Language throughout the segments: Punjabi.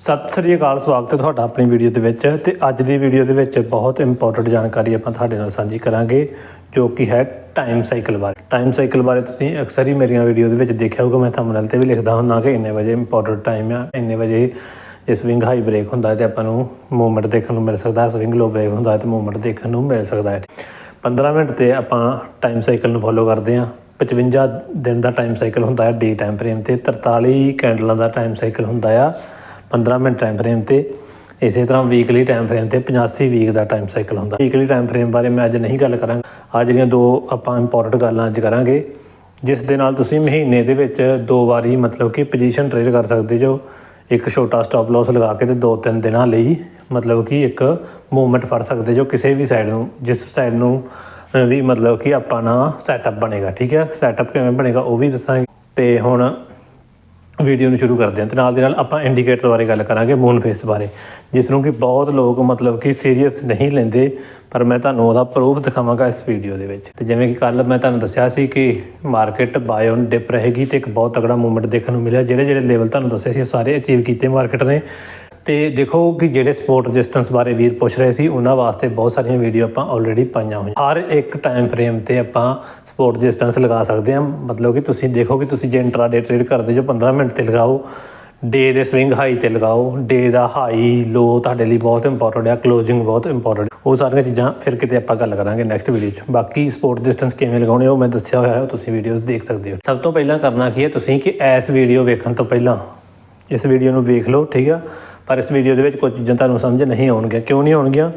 ਸਤਿ ਸ੍ਰੀ ਅਕਾਲ, ਸਵਾਗਤ ਹੈ ਤੁਹਾਡਾ ਆਪਣੀ ਵੀਡੀਓ ਦੇ ਵਿੱਚ ਤੇ ਅੱਜ ਦੀ ਵੀਡੀਓ ਦੇ ਵਿੱਚ ਬਹੁਤ ਇੰਪੋਰਟੈਂਟ ਜਾਣਕਾਰੀ ਆਪਾਂ ਤੁਹਾਡੇ ਨਾਲ ਸਾਂਝੀ ਕਰਾਂਗੇ, ਜੋ ਕਿ ਹੈ ਟਾਈਮ ਸਾਈਕਲ ਬਾਰੇ। ਟਾਈਮ ਸਾਈਕਲ ਬਾਰੇ ਤੁਸੀਂ ਅਕਸਰ ਹੀ ਮੇਰੀਆਂ ਵੀਡੀਓ ਦੇ ਵਿੱਚ ਦੇਖਿਆ ਹੋਊਗਾ, ਮੈਂ ਥੰਬਨੇਲ ਤੇ ਵੀ ਲਿਖਦਾ ਹੁੰਦਾ ਕਿ ਇੰਨੇ ਵਜੇ ਇੰਪੋਰਟੈਂਟ ਟਾਈਮ ਆ, ਇੰਨੇ ਵਜੇ ਜੇ ਸਵਿੰਗ ਹਾਈ ਬ੍ਰੇਕ ਹੁੰਦਾ ਹੈ ਤੇ ਆਪਾਂ ਨੂੰ ਮੂਵਮੈਂਟ ਦੇਖਣ ਨੂੰ ਮਿਲ ਸਕਦਾ ਹੈ ਸਵਿੰਗ ਲੋ ਬ੍ਰੇਕ ਹੁੰਦਾ ਹੈ ਤੇ ਮੂਵਮੈਂਟ ਦੇਖਣ ਨੂੰ ਮਿਲ ਸਕਦਾ ਹੈ। 15 ਮਿੰਟ ਤੇ ਆਪਾਂ ਟਾਈਮ ਸਾਈਕਲ ਨੂੰ ਫੋਲੋ ਕਰਦੇ ਹਾਂ। 55 ਦਿਨ ਦਾ ਟਾਈਮ ਸਾਈਕਲ ਹੁੰਦਾ ਹੈ ਡੇ ਟਾਈਮ ਫਰੇਮ ਤੇ। 43 ਕੈਂਡਲਾਂ ਦਾ ਟਾਈਮ ਸਾਈਕਲ ਹੁੰਦਾ ਆ। 15 ਮਿੰਟ ਟਾਈਮ ਫਰੇਮ ਤੇ, ਇਸੇ ਤਰ੍ਹਾਂ ਵੀਕਲੀ ਟਾਈਮ ਫਰੇਮ ਤੇ 85 ਵੀਕ ਦਾ ਟਾਈਮ ਸਾਈਕਲ ਹੁੰਦਾ। ਵੀਕਲੀ ਟਾਈਮ ਫਰੇਮ ਬਾਰੇ ਮੈਂ ਅੱਜ ਨਹੀਂ ਗੱਲ ਕਰਾਂਗਾ। ਆ ਜਿਹੜੀਆਂ ਦੋ ਆਪਾਂ ਇੰਪੋਰਟੈਂਟ ਗੱਲਾਂ ਅੱਜ ਕਰਾਂਗੇ, ਜਿਸ ਦੇ ਨਾਲ ਤੁਸੀਂ ਮਹੀਨੇ ਦੇ ਵਿੱਚ ਦੋ ਵਾਰੀ ਮਤਲਬ ਕਿ ਪੋਜੀਸ਼ਨ ਟ੍ਰੇਡ ਕਰ ਸਕਦੇ ਜੋ, ਇੱਕ ਛੋਟਾ ਸਟਾਪ ਲਾਸ ਲਗਾ ਕੇ ਤੇ ਦੋ ਤਿੰਨ ਦਿਨਾਂ ਲਈ ਮਤਲਬ ਕਿ ਇੱਕ ਮੂਵਮੈਂਟ ਫੜ ਸਕਦੇ ਜੋ ਕਿਸੇ ਵੀ ਸਾਈਡ ਨੂੰ, ਜਿਸ ਸਾਈਡ ਨੂੰ ਵੀ ਮਤਲਬ ਕਿ ਆਪਾਂ ਨਾ ਸੈਟਅਪ ਬਣੇਗਾ। ਠੀਕ ਹੈ? ਸੈਟਅਪ ਕਿਵੇਂ ਬਣੇਗਾ ਉਹ ਵੀ ਦੱਸਾਂਗੇ। ਤੇ ਹੁਣ ਵੀਡੀਓ ਨੂੰ ਸ਼ੁਰੂ ਕਰਦੇ ਹਾਂ ਤੇ ਨਾਲ ਦੇ ਨਾਲ ਆਪਾਂ ਇੰਡੀਕੇਟਰ ਬਾਰੇ ਗੱਲ ਕਰਾਂਗੇ ਮੂਨ ਫੇਸ ਬਾਰੇ, ਜਿਸ ਨੂੰ ਕਿ ਬਹੁਤ ਲੋਕ ਮਤਲਬ ਕਿ ਸੀਰੀਅਸ ਨਹੀਂ ਲੈਂਦੇ, ਪਰ ਮੈਂ ਤੁਹਾਨੂੰ ਉਹਦਾ ਪ੍ਰੂਫ ਦਿਖਾਵਾਂਗਾ ਇਸ ਵੀਡੀਓ ਦੇ ਵਿੱਚ। ਤੇ ਜਿਵੇਂ ਕਿ ਕੱਲ ਮੈਂ ਤੁਹਾਨੂੰ ਦੱਸਿਆ ਸੀ ਕਿ ਮਾਰਕੀਟ ਬਾਈ ਡਿਪ ਰਹੇਗੀ ਤੇ ਇੱਕ ਬਹੁਤ ਤਗੜਾ ਮੂਵਮੈਂਟ ਦੇਖਣ ਨੂੰ ਮਿਲਿਆ ਜਿਹੜੇ ਜਿਹੜੇ ਲੈਵਲ ਤੁਹਾਨੂੰ ਦੱਸੇ ਸੀ ਉਹ ਸਾਰੇ ਅਚੀਵ ਕੀਤੇ ਮਾਰਕੀਟ ਨੇ। ਤੇ ਦੇਖੋ ਕਿ ਜਿਹੜੇ ਸਪੋਰਟ ਰੈਜ਼ਿਸਟੈਂਸ ਬਾਰੇ ਵੀਰ ਪੁੱਛ ਰਹੇ ਸੀ, ਉਹਨਾਂ ਵਾਸਤੇ ਬਹੁਤ ਸਾਰੀਆਂ ਵੀਡੀਓ ਆਪਾਂ ਆਲਰੇਡੀ ਪਾਈਆਂ ਹੋਈਆਂ। ਹਰ ਇੱਕ ਟਾਈਮ ਫਰੇਮ ਤੇ ਆਪਾਂ ਸਪੋਰਟ ਰੈਜ਼ਿਸਟੈਂਸ ਲਗਾ ਸਕਦੇ ਹਾਂ। ਮਤਲਬ ਕਿ ਤੁਸੀਂ ਦੇਖੋ ਕਿ ਤੁਸੀਂ ਜੇ ਇੰਟਰਾਡੇ ਟ੍ਰੇਡ ਕਰਦੇ ਜੋ 15 ਮਿੰਟ ਤੇ ਲਗਾਓ ਡੇ ਦੇ ਸਵਿੰਗ ਹਾਈ ਤੇ ਲਗਾਓ ਡੇ ਦਾ ਹਾਈ ਲੋ ਤੁਹਾਡੇ ਲਈ ਬਹੁਤ ਇੰਪੋਰਟੈਂਟ ਹੈ ਕਲੋਜ਼ਿੰਗ ਬਹੁਤ ਇੰਪੋਰਟੈਂਟ ਉਹ ਸਾਰੀਆਂ ਚੀਜ਼ਾਂ ਫਿਰ ਕਿਤੇ ਆਪਾਂ ਗੱਲ ਕਰਾਂਗੇ ਨੈਕਸਟ ਵੀਡੀਓ 'ਚ। ਬਾਕੀ ਸਪੋਰਟ ਡਿਸਟੈਂਸ ਕਿਵੇਂ ਲਗਾਉਣੇ ਉਹ ਮੈਂ ਦੱਸਿਆ ਹੋਇਆ ਹੈ ਤੁਸੀਂ ਵੀਡੀਓਜ਼ ਦੇਖ ਸਕਦੇ ਹੋ। ਸਭ ਤੋਂ ਪਹਿਲਾਂ ਕਰਨਾ ਕੀ ਹੈ ਤੁਸੀਂ ਕਿ ਇਸ ਵੀਡੀਓ ਵੇਖਣ ਤੋਂ ਪਹਿਲਾਂ, ਇਸ ਵੀਡੀਓ ਨੂੰ ਵੇਖ ਲਓ, ਠੀਕ ਆ? ਪਰ ਇਸ ਵੀਡੀਓ ਦੇ ਵਿੱਚ ਕੁਝ ਚੀਜ਼ਾਂ ਤੁਹਾਨੂੰ ਸਮਝ ਨਹੀਂ ਆਉਣਗੀਆਂ। ਕਿਉਂ ਨਹੀਂ ਆਉਣਗੀਆਂ?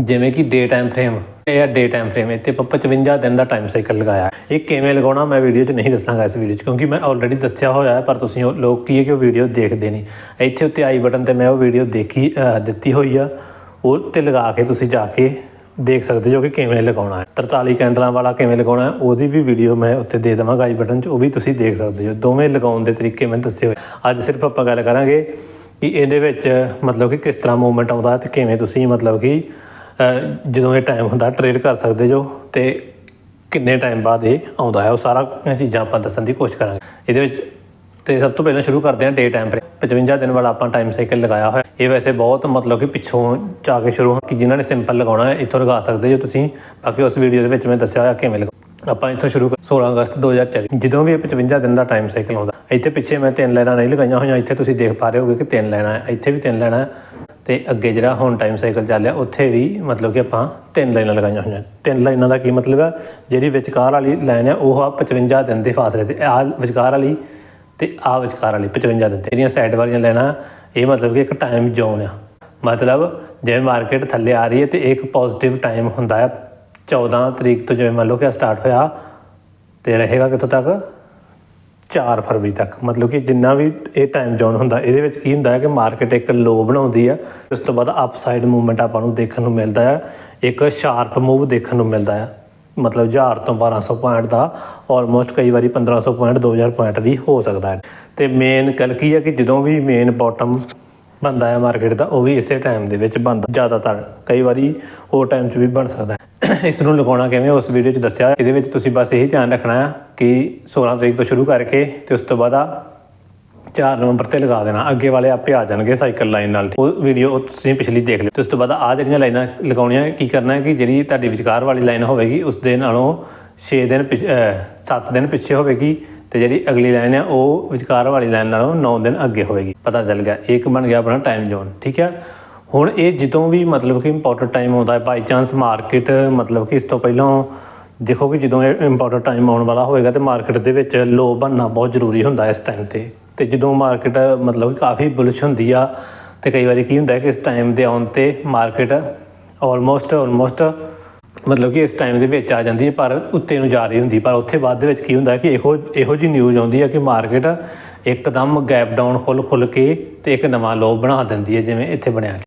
ਜਿਵੇਂ ਕਿ ਡੇ ਟਾਈਮ ਫਰੇਮ ਇਹ ਆ ਡੇ ਟਾਈਮ ਫਰੇਮ ਇੱਥੇ ਆਪਾਂ 55 ਦਿਨ ਦਾ ਟਾਈਮ ਸਾਈਕਲ ਲਗਾਇਆ। ਇਹ ਕਿਵੇਂ ਲਗਾਉਣਾ ਮੈਂ ਵੀਡੀਓ 'ਚ ਨਹੀਂ ਦੱਸਾਂਗਾ ਇਸ ਵੀਡੀਓ 'ਚ, ਕਿਉਂਕਿ ਮੈਂ ਆਲਰੇਡੀ ਦੱਸਿਆ ਹੋਇਆ ਹੈ, ਪਰ ਤੁਸੀਂ ਉਹ ਲੋਕ ਕੀ ਹੈ ਕਿ ਉਹ ਵੀਡੀਓ ਦੇਖਦੇ ਨਹੀਂ। ਇੱਥੇ ਉੱਤੇ ਆਈ ਬਟਨ ਤੇ ਮੈਂ ਉਹ ਵੀਡੀਓ ਦੇਖੀ ਦਿੱਤੀ ਹੋਈ ਆ। ਉਹ ਤੇ ਲਗਾ ਕੇ ਤੁਸੀਂ ਜਾ ਕੇ ਦੇਖ ਸਕਦੇ ਹੋ ਕਿ ਕਿਵੇਂ ਲਗਾਉਣਾ ਹੈ। 43 ਕੈਂਡਲਾਂ ਵਾਲਾ ਕਿਵੇਂ ਲਗਾਉਣਾ ਹੈ, ਉਹਦੀ ਵੀ ਵੀਡੀਓ ਮੈਂ ਉੱਤੇ ਦੇ ਦੇਵਾਂਗਾ ਆਈ ਬਟਨ 'ਚ, ਉਹ ਵੀ ਤੁਸੀਂ ਦੇਖ ਸਕਦੇ ਹੋ। ਦੋਵੇਂ ਲਗਾਉਣ ਦੇ ਤਰੀਕੇ ਮੈਂ ਦੱਸੇ ਹੋਏ। ਅੱਜ ਸਿਰਫ ਆਪਾਂ ਗੱਲ ਕਰਾਂਗੇ ਕਿ ਇਹਦੇ ਵਿੱਚ ਮਤਲਬ ਕਿ ਕਿਸ ਤਰ੍ਹਾਂ ਮੂਵਮੈਂਟ ਆਉਂਦਾ ਤੇ ਕਿਵੇਂ ਤੁਸੀਂ ਮਤਲਬ ਕਿ ਜਦੋਂ ਇਹ ਟਾਈਮ ਹੁੰਦਾ ਟ੍ਰੇਡ ਕਰ ਸਕਦੇ ਜੋ ਤੇ ਕਿੰਨੇ ਟਾਈਮ ਬਾਅਦ ਇਹ ਆਉਂਦਾ ਹੈ, ਉਹ ਸਾਰਾ ਚੀਜ਼ਾਂ ਆਪਾਂ ਦੱਸਣ ਦੀ ਕੋਸ਼ਿਸ਼ ਕਰਾਂਗੇ। ਇਹਦੇ ਵਿੱਚ ਤੇ ਸਭ ਤੋਂ ਪਹਿਲਾਂ ਸ਼ੁਰੂ ਕਰਦੇ ਹਾਂ ਡੇ ਟਾਈਮ ਫਰੇਮ 55 ਦਿਨ ਵਾਲਾ ਆਪਾਂ ਟਾਈਮ ਸਾਈਕਲ ਲਗਾਇਆ ਹੋਇਆ। ਇਹ ਵੈਸੇ ਬਹੁਤ ਮਤਲਬ ਕਿ ਪਿੱਛੋਂ ਜਾ ਕੇ ਸ਼ੁਰੂ ਕਿ ਜਿਨ੍ਹਾਂ ਨੇ ਸਿੰਪਲ ਲਗਾਉਣਾ ਹੈ, ਇੱਥੋਂ ਲਗਾ ਸਕਦੇ ਜੋ ਤੁਸੀਂ। ਬਾਕੀ ਉਸ ਵੀਡੀਓ ਦੇ ਵਿੱਚ ਮੈਂ ਦੱਸਿਆ ਹੋਇਆ ਕਿਵੇਂ ਲਗਾ ਆਪਾਂ ਇੱਥੋਂ ਸ਼ੁਰੂ ਕਰ 16 ਅਗਸਤ 2024 ਜਦੋਂ ਵੀ ਇਹ 55 ਦਿਨ ਦਾ ਟਾਈਮ ਸਾਈਕਲ ਆਉਂਦਾ, ਇੱਥੇ ਪਿੱਛੇ ਮੈਂ ਤਿੰਨ ਲਾਈਨਾਂ ਨਹੀਂ ਲਗਾਈਆਂ ਹੋਈਆਂ, ਇੱਥੇ ਤੁਸੀਂ ਦੇਖ ਪਾ ਰਹੇ ਹੋਗੇ ਕਿ ਤਿੰਨ ਲਾਈਨਾਂ ਹੈ, ਇੱਥੇ ਵੀ ਤਿੰਨ ਲਾਈਨਾਂ ਹੈ, ਤੇ ਅੱਗੇ ਜਿਹੜਾ ਹੁਣ ਟਾਈਮ ਸਾਈਕਲ ਚੱਲ ਰਿਹਾ, ਉੱਥੇ ਵੀ ਮਤਲਬ ਕਿ ਆਪਾਂ ਤਿੰਨ ਲਾਈਨਾਂ ਲਗਾਈਆਂ ਹੋਈਆਂ। ਤਿੰਨ ਲਾਈਨਾਂ ਦਾ ਕੀ ਮਤਲਬ ਹੈ? ਜਿਹੜੀ ਵਿਚਕਾਰ ਵਾਲੀ ਲਾਈਨ ਹੈ, ਉਹ ਆ 55 ਦਿਨ ਦੇ ਫਾਸਲੇ ਤੇ ਆ ਵਿਚਕਾਰ ਵਾਲੀ ਤੇ ਆ ਵਿਚਕਾਰ ਵਾਲੀ 55 ਦਿਨ ਤੇ। ਜਿਹੜੀਆਂ ਸਾਈਡ ਵਾਲੀਆਂ ਲਾਈਨਾਂ, ਇਹ ਮਤਲਬ ਕਿ ਇੱਕ ਟਾਈਮ ਜ਼ੋਨ ਆ। ਮਤਲਬ, ਜਿਵੇਂ ਮਾਰਕੀਟ ਥੱਲੇ ਆ ਰਹੀ ਹੈ ਤੇ ਇੱਕ ਪੋਜ਼ਿਟਿਵ ਟਾਈਮ ਹੁੰਦਾ ਹੈ 14 ਤਰੀਕ ਤੋਂ ਜਿਵੇਂ ਮੰਨ ਲਓ ਕਿ ਸਟਾਰਟ ਹੋਇਆ, ਤੇ ਰਹੇਗਾ ਕਿੱਥੋਂ ਤੱਕ? 4 ਫਰਵਰੀ ਤੱਕ। ਮਤਲਬ ਕਿ ਜਿੰਨਾ ਵੀ ਇਹ ਟਾਈਮ ਜ਼ੋਨ ਹੁੰਦਾ, ਇਹਦੇ ਵਿੱਚ ਕੀ ਹੁੰਦਾ ਹੈ ਕਿ ਮਾਰਕੀਟ ਇੱਕ ਲੋ ਬਣਾਉਂਦੀ ਆ ਉਸ ਤੋਂ ਬਾਅਦ ਅਪਸਾਈਡ ਮੂਵਮੈਂਟ ਆਪਾਂ ਨੂੰ ਦੇਖਣ ਨੂੰ ਮਿਲਦਾ ਹੈ, ਇੱਕ ਸ਼ਾਰਪ ਮੂਵ ਦੇਖਣ ਨੂੰ ਮਿਲਦਾ ਹੈ। ਮਤਲਬ 1000 ਤੋਂ 1200 ਪੁਆਇੰਟ ਦਾ ਆਲਮੋਸਟ ਕਈ ਵਾਰੀ 1500 ਪੁਆਇੰਟ 2000 ਪੁਆਇੰਟ ਵੀ ਹੋ ਸਕਦਾ ਹੈ। ਤੇ ਮੇਨ ਗੱਲ ਕੀ ਹੈ ਕਿ ਜਦੋਂ ਵੀ ਮੇਨ ਬਾਟਮ ਬੰਦਾ ਹੈ ਮਾਰਕੀਟ ਦਾ, ਉਹ ਵੀ ਇਸੇ ਟਾਈਮ ਦੇ ਵਿੱਚ ਬੰਦਾ ਜ਼ਿਆਦਾਤਰ। ਕਈ ਵਾਰੀ ਹੋਰ ਟਾਈਮ 'ਚ ਵੀ ਬਣ ਸਕਦਾ ਇਸ ਨੂੰ ਲਗਾਉਣਾ ਕਿਵੇਂ, ਉਸ ਵੀਡੀਓ 'ਚ ਦੱਸਿਆ। ਇਹਦੇ ਵਿੱਚ ਤੁਸੀਂ ਬਸ ਇਹੀ ਧਿਆਨ ਰੱਖਣਾ ਆ ਕਿ 16 ਤਰੀਕ ਤੋਂ ਸ਼ੁਰੂ ਕਰਕੇ ਤੇ ਉਸ ਤੋਂ ਬਾਅਦ ਆ 4 ਨਵੰਬਰ ਤੇ ਲਗਾ ਦੇਣਾ। ਅੱਗੇ ਵਾਲੇ ਆਪੇ ਆ ਜਾਣਗੇ ਸਾਈਕਲ ਲਾਈਨ ਨਾਲ। ਉਹ ਵੀਡੀਓ ਤੁਸੀਂ ਪਿਛਲੀ ਦੇਖ ਲਿਓ। ਤੇ ਉਸ ਤੋਂ ਬਾਅਦ ਆ ਜਿਹੜੀਆਂ ਲਾਈਨਾਂ ਲਗਾਉਣੀਆਂ, ਕੀ ਕਰਨਾ ਹੈ ਕਿ ਜਿਹੜੀ ਤੁਹਾਡੀ ਵਿਚਕਾਰ ਵਾਲੀ ਲਾਈਨ ਹੋਵੇਗੀ, ਉਸ ਦੇ ਨਾਲੋਂ 6 ਦਿਨ 7 ਦਿਨ ਪਿੱਛੇ ਹੋਵੇਗੀ ਤੇ ਜਿਹੜੀ ਅਗਲੀ ਲਾਈਨ ਹੈ ਉਹ ਵਿਚਕਾਰ ਵਾਲੀ ਲਾਈਨ ਨਾਲੋਂ 9 ਦਿਨ ਅੱਗੇ ਹੋਵੇਗੀ। ਪਤਾ ਚੱਲ ਗਿਆ। ਇੱਕ ਬਣ ਗਿਆ ਆਪਣਾ ਟਾਈਮ ਜ਼ੋਨ ਠੀਕ ਹੈ ਹੁਣ ਇਹ ਜਦੋਂ ਵੀ ਮਤਲਬ ਕਿ ਇੰਪੋਰਟੈਂਟ ਟਾਈਮ ਆਉਂਦਾ ਹੈ ਬਾਈ ਚਾਂਸ ਮਾਰਕੀਟ ਮਤਲਬ ਕਿ ਇਸ ਤੋਂ ਪਹਿਲਾਂ ਦੇਖੋ ਕਿ ਜਦੋਂ ਇਹ ਇੰਪੋਰਟੈਂਟ ਟਾਈਮ ਆਉਣ ਵਾਲਾ ਹੋਏਗਾ ਤੇ ਮਾਰਕੀਟ ਦੇ ਵਿੱਚ ਲੋ ਬਣਨਾ ਬਹੁਤ ਜ਼ਰੂਰੀ ਹੁੰਦਾ ਇਸ ਟਾਈਮ ਤੇ। ਤੇ ਜਦੋਂ ਮਾਰਕੀਟ ਮਤਲਬ ਕਿ ਕਾਫੀ ਬੁਲਿਸ਼ ਹੁੰਦੀ ਆ, ਤੇ ਕਈ ਵਾਰੀ ਕੀ ਹੁੰਦਾ ਹੈ ਕਿ ਇਸ ਟਾਈਮ ਦੇ ਆਉਣ ਤੇ ਮਾਰਕੀਟ ਆਲਮੋਸਟ ਆਲਮੋਸਟ ਮਤਲਬ ਕਿ ਇਸ ਟਾਈਮ ਦੇ ਵਿੱਚ ਆ ਜਾਂਦੀ ਹੈ, ਪਰ ਉੱਤੇ ਨੂੰ ਜਾ ਰਹੀ ਹੁੰਦੀ ਪਰ ਉੱਥੇ ਬਾਅਦ ਦੇ ਵਿੱਚ ਕੀ ਹੁੰਦਾ ਕਿ ਇਹੋ ਇਹੋ ਜੀ ਨਿਊਜ਼ ਆਉਂਦੀ ਹੈ ਕਿ ਮਾਰਕੀਟ ਇੱਕਦਮ ਗੈਪ ਡਾਊਨ ਖੁੱਲ ਖੁੱਲ ਕੇ ਤੇ ਇੱਕ ਨਵਾਂ ਲੋ ਬਣਾ ਦਿੰਦੀ ਹੈ, ਜਿਵੇਂ ਇੱਥੇ ਬਣਿਆ।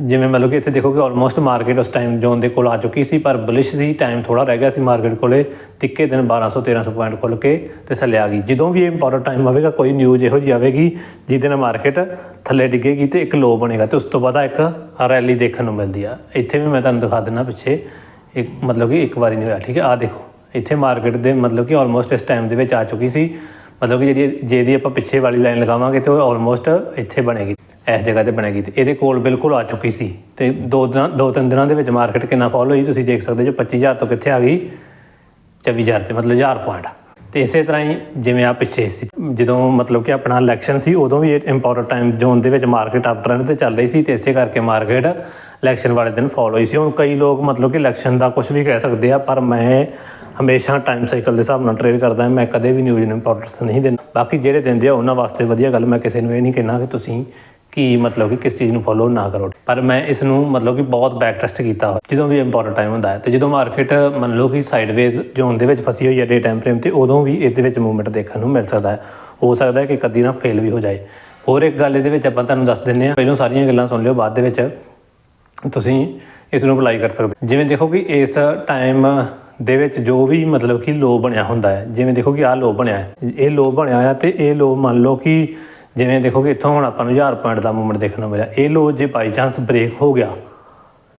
ਜਿਵੇਂ ਮਤਲਬ ਕਿ ਇੱਥੇ ਦੇਖੋ ਕਿ ਆਲਮੋਸਟ ਮਾਰਕੀਟ ਉਸ ਟਾਈਮ ਜ਼ੋਨ ਦੇ ਕੋਲ ਆ ਚੁੱਕੀ ਸੀ, ਪਰ ਬੁਲਿਸ਼ ਸੀ ਟਾਈਮ ਥੋੜਾ ਰਹਿ ਗਿਆ ਸੀ ਮਾਰਕੀਟ ਕੋਲੇ ਤਿੱਕੇ ਦਿਨ 1200 1300 ਪੁਆਇੰਟ ਖੁੱਲ ਕੇ ਤੇ ਥੱਲੇ ਆ ਗਈ। ਜਦੋਂ ਵੀ ਇਹ ਇੰਪੋਰਟੈਂਟ ਟਾਈਮ ਆਵੇਗਾ, ਕੋਈ ਨਿਊਜ਼ ਇਹੋ ਜਿਹੀ ਆਵੇਗੀ ਜਿਹਦੇ ਨਾਲ ਮਾਰਕੀਟ ਥੱਲੇ ਡਿੱਗੇਗੀ ਤੇ ਇੱਕ ਲੋ ਬਣੇਗਾ ਤੇ ਉਸ ਤੋਂ ਬਾਅਦ ਇੱਕ ਰੈਲੀ ਦੇਖਣ ਨੂੰ ਮਿਲਦੀ ਆ। ਇੱਥੇ ਵੀ ਮੈਂ ਤੁਹਾਨੂੰ ਦਿਖਾ ਦਿੰਦਾ ਪਿੱਛੇ, ਇੱਕ ਮਤਲਬ ਕਿ ਇੱਕ ਵਾਰੀ ਨਹੀਂ ਹੋਇਆ, ਠੀਕ ਹੈ? ਆ ਦੇਖੋ, ਇੱਥੇ ਮਾਰਕੀਟ ਦੇ ਮਤਲਬ ਕਿ ਆਲਮੋਸਟ ਇਸ ਟਾਈਮ ਦੇ ਵਿੱਚ ਆ ਚੁੱਕੀ ਸੀ। ਮਤਲਬ ਕਿ ਜਿਹੜੀ ਜੇ ਦੀ ਆਪਾਂ ਪਿੱਛੇ ਵਾਲੀ ਲਾਈਨ ਲਗਾਵਾਂਗੇ ਤੇ ਉਹ ਆਲਮੋਸਟ ਇੱਥੇ ਬਣੇਗੀ। ਇਸ ਜਗ੍ਹਾ ਤੇ ਬਣੇਗੀ ਤੇ ਇਹਦੇ ਕੋਲ ਬਿਲਕੁਲ ਆ ਚੁੱਕੀ ਸੀ ਤੇ ਦੋ ਦਿਨਾਂ, ਦੋ ਤਿੰਨ ਦਿਨਾਂ ਦੇ ਵਿੱਚ ਮਾਰਕੀਟ ਕਿੰਨਾ ਫਾਲ ਹੋਈ ਤੁਸੀਂ ਦੇਖ ਸਕਦੇ ਜੋ 25000 ਤੋਂ ਕਿੱਥੇ ਆ ਗਈ? 24000 ਤੇ, ਮਤਲਬ 1000 ਪੁਆਇੰਟ ਤੇ ਇਸੇ ਤਰ੍ਹਾਂ ਹੀ ਜਿਵੇਂ ਆ ਪਿੱਛੇ ਸੀ, ਜਦੋਂ ਮਤਲਬ ਕਿ ਆਪਣਾ ਇਲੈਕਸ਼ਨ ਸੀ, ਉਦੋਂ ਵੀ ਇਹ ਇੰਪੋਰਟ ਟਾਈਮ ਜ਼ੋਨ ਦੇ ਵਿੱਚ ਮਾਰਕੀਟ ਅਪ ਟ੍ਰੈਂਡ ਤੇ ਚੱਲ ਰਹੀ ਸੀ ਤੇ ਇਸੇ ਕਰਕੇ ਮਾਰਕੀਟ ਇਲੈਕਸ਼ਨ ਵਾਲੇ ਦਿਨ ਫਾਲ ਹੋਈ ਸੀ। ਹੁਣ ਕਈ ਲੋਕ ਮਤਲਬ ਕਿ ਇਲੈਕਸ਼ਨ ਦਾ ਕੁਝ ਵੀ ਕਹਿ ਸਕਦੇ ਆ, ਪਰ ਮੈਂ ਹਮੇਸ਼ਾ ਟਾਈਮ ਸਾਈਕਲ ਦੇ ਹਿਸਾਬ ਨਾਲ ਟ੍ਰੇਡ ਕਰਦਾ, ਮੈਂ ਕਦੇ ਵੀ ਨਿਊਜ਼ ਨੂੰ ਇੰਪੋਰਟੈਂਸ ਨਹੀਂ ਦਿੰਦਾ। ਬਾਕੀ ਜਿਹੜੇ ਦਿੰਦੇ ਆ, ਉਹਨਾਂ ਵਾਸਤੇ ਵਧੀਆ ਗੱਲ, ਮੈਂ ਕਿਸੇ ਨੂੰ ਇਹ ਨਹੀਂ ਕਹਿਣਾ ਕਿ ਤੁਸੀਂ ਕਿ ਮਤਲਬ ਕਿ ਕਿਸ ਚੀਜ਼ ਨੂੰ ਫੋਲੋ ਨਾ ਕਰੋ। ਪਰ ਮੈਂ ਇਸ ਨੂੰ ਮਤਲਬ ਕਿ ਬਹੁਤ ਬੈਕ ਟੈਸਟ ਕੀਤਾ ਹੋਇਆ। ਜਦੋਂ ਵੀ ਇੰਪੋਰਟੈਂਟ ਟਾਈਮ ਹੁੰਦਾ ਹੈ, ਤੇ ਜਦੋਂ ਮਾਰਕੀਟ ਮੰਨ ਲਓ ਕਿ ਸਾਈਡਵੇਜ਼ ਜ਼ੋਨ ਦੇ ਵਿੱਚ ਫਸੀ ਹੋਈ ਹੈ ਡੇ ਟਾਈਮ ਫਰੇਮ ਤੇ, ਉਦੋਂ ਵੀ ਇਹਦੇ ਵਿੱਚ ਮੂਵਮੈਂਟ ਦੇਖਣ ਨੂੰ ਮਿਲ ਸਕਦਾ ਹੈ। ਹੋ ਸਕਦਾ ਹੈ ਕਿ ਕਦੀ ਨਾ ਫੇਲ ਵੀ ਹੋ ਜਾਏ। ਹੋਰ ਇੱਕ ਗੱਲ ਇਹਦੇ ਵਿੱਚ ਆਪਾਂ ਤੁਹਾਨੂੰ ਦੱਸ ਦਿੰਨੇ ਆ ਪਹਿਲਾਂ ਸਾਰੀਆਂ ਗੱਲਾਂ ਸੁਣ ਲਿਓ, ਬਾਅਦ ਦੇ ਵਿੱਚ ਤੁਸੀਂ ਇਸ ਨੂੰ ਅਪਲਾਈ ਕਰ ਸਕਦੇ ਜਿਵੇਂ ਦੇਖੋ ਕਿ ਇਸ ਟਾਈਮ ਦੇ ਵਿੱਚ ਜੋ ਵੀ ਮਤਲਬ ਕਿ ਲੋ ਬਣਿਆ ਹੁੰਦਾ ਹੈ, ਜਿਵੇਂ ਦੇਖੋ ਕਿ ਆਹ ਲੋ ਬਣਿਆ ਹੈ। ਇਹ ਲੋ ਬਣਿਆ ਆ ਤੇ ਇਹ ਲੋ ਮੰਨ ਲਓ ਕਿ ਜਿਵੇਂ ਦੇਖੋ ਕਿ ਇੱਥੋਂ ਹੁਣ ਆਪਾਂ ਨੂੰ 1000 ਪੁਆਇੰਟ ਦਾ ਮੂਵਮੈਂਟ ਦੇਖਣ ਨੂੰ ਮਿਲਿਆ। ਇਹ ਲੋ ਜੇ ਬਾਈ ਚਾਂਸ ਬ੍ਰੇਕ ਹੋ ਗਿਆ।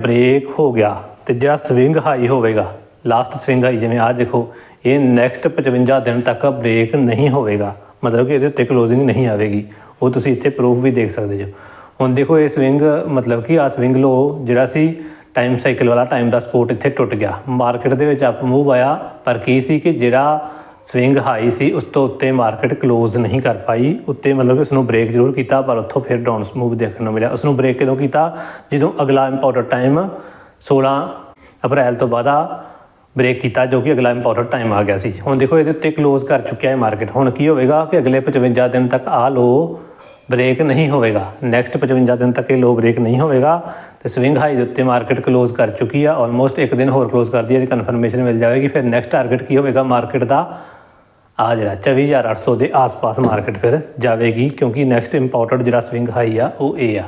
ਬ੍ਰੇਕ ਹੋ ਗਿਆ ਤੇ ਜਿਹੜਾ ਸਵਿੰਗ ਹਾਈ ਹੋਵੇਗਾ ਲਾਸਟ ਸਵਿੰਗ ਹਾਈ ਜਿਵੇਂ ਆਹ ਦੇਖੋ, ਇਹ ਨੈਕਸਟ 55 ਦਿਨ ਤੱਕ ਬ੍ਰੇਕ ਨਹੀਂ ਹੋਵੇਗਾ। ਮਤਲਬ ਕਿ ਇਹਦੇ ਉੱਤੇ ਕਲੋਜ਼ਿੰਗ ਨਹੀਂ ਆਵੇਗੀ। ਉਹ ਤੁਸੀਂ ਇੱਥੇ ਪ੍ਰੂਫ ਵੀ ਦੇਖ ਸਕਦੇ ਜੋ। ਹੁਣ ਦੇਖੋ ਇਹ ਸਵਿੰਗ ਮਤਲਬ ਕਿ ਆ ਸਵਿੰਗ ਲੋ ਜਿਹੜਾ ਸੀ ਟਾਈਮ ਸਾਈਕਲ ਵਾਲਾ ਟਾਈਮ ਦਾ ਸਪੋਰਟ ਇੱਥੇ ਟੁੱਟ ਗਿਆ। ਮਾਰਕੀਟ ਦੇ ਵਿੱਚ ਅਪ ਮੂਵ ਆਇਆ, ਪਰ ਕੀ ਸੀ ਕਿ ਜਿਹੜਾ ਸਵਿੰਗ ਹਾਈ ਸੀ, ਉਸ ਤੋਂ ਉੱਤੇ ਮਾਰਕੀਟ ਕਲੋਜ਼ ਨਹੀਂ ਕਰ ਪਾਈ, ਉੱਤੇ ਮਤਲਬ ਕਿ ਉਸ ਨੂੰ ਬ੍ਰੇਕ ਜ਼ਰੂਰ ਕੀਤਾ, ਪਰ ਉੱਥੋਂ ਫਿਰ ਡਾਊਨ ਮੂਵ ਦੇਖਣ ਨੂੰ ਮਿਲਿਆ। ਉਸ ਨੂੰ ਬ੍ਰੇਕ ਕਦੋਂ ਕੀਤਾ? ਜਦੋਂ ਅਗਲਾ ਇੰਪੋਰਟੈਂਟ ਟਾਈਮ 16 ਅਪ੍ਰੈਲ ਤੋਂ ਬਾਅਦ ਆ ਬ੍ਰੇਕ ਕੀਤਾ, ਜੋ ਕਿ ਅਗਲਾ ਇੰਪੋਰਟੈਂਟ ਟਾਈਮ ਆ ਗਿਆ ਸੀ। ਹੁਣ ਦੇਖੋ, ਇਹਦੇ ਉੱਤੇ ਕਲੋਜ਼ ਕਰ ਚੁੱਕਿਆ ਹੈ ਮਾਰਕੀਟ ਹੁਣ ਕੀ ਹੋਵੇਗਾ ਕਿ ਅਗਲੇ 55 ਦਿਨ ਤੱਕ ਆ ਲੋ ਬ੍ਰੇਕ ਨਹੀਂ ਹੋਵੇਗਾ। ਨੈਕਸਟ 55 ਦਿਨ ਤੱਕ ਇਹ ਲੋ ਬ੍ਰੇਕ ਨਹੀਂ ਹੋਵੇਗਾ। ਤੇ ਸਵਿੰਗ ਹਾਈ ਦੇ ਉੱਤੇ ਮਾਰਕੀਟ ਕਲੋਜ਼ ਕਰ ਚੁੱਕੀ ਆ ਆਲਮੋਸਟ ਇੱਕ ਦਿਨ ਹੋਰ ਕਲੋਜ਼ ਕਰਦੀ ਹੈ ਤੇ ਕਨਫਰਮੇਸ਼ਨ ਮਿਲ ਜਾਵੇਗੀ। ਫਿਰ ਨੈਕਸਟ ਟਾਰਗੇਟ ਕੀ ਹੋਵੇਗਾ ਮਾਰਕੀਟ ਦਾ? ਆ ਜਿਹੜਾ 24800 ਦੇ ਆਸ-ਪਾਸ ਮਾਰਕੀਟ ਫਿਰ ਜਾਵੇਗੀ, ਕਿਉਂਕਿ ਨੈਕਸਟ ਇੰਪੋਰਟਡ ਜਿਹੜਾ ਸਵਿੰਗ ਹਾਈ ਆ, ਉਹ ਇਹ ਆ।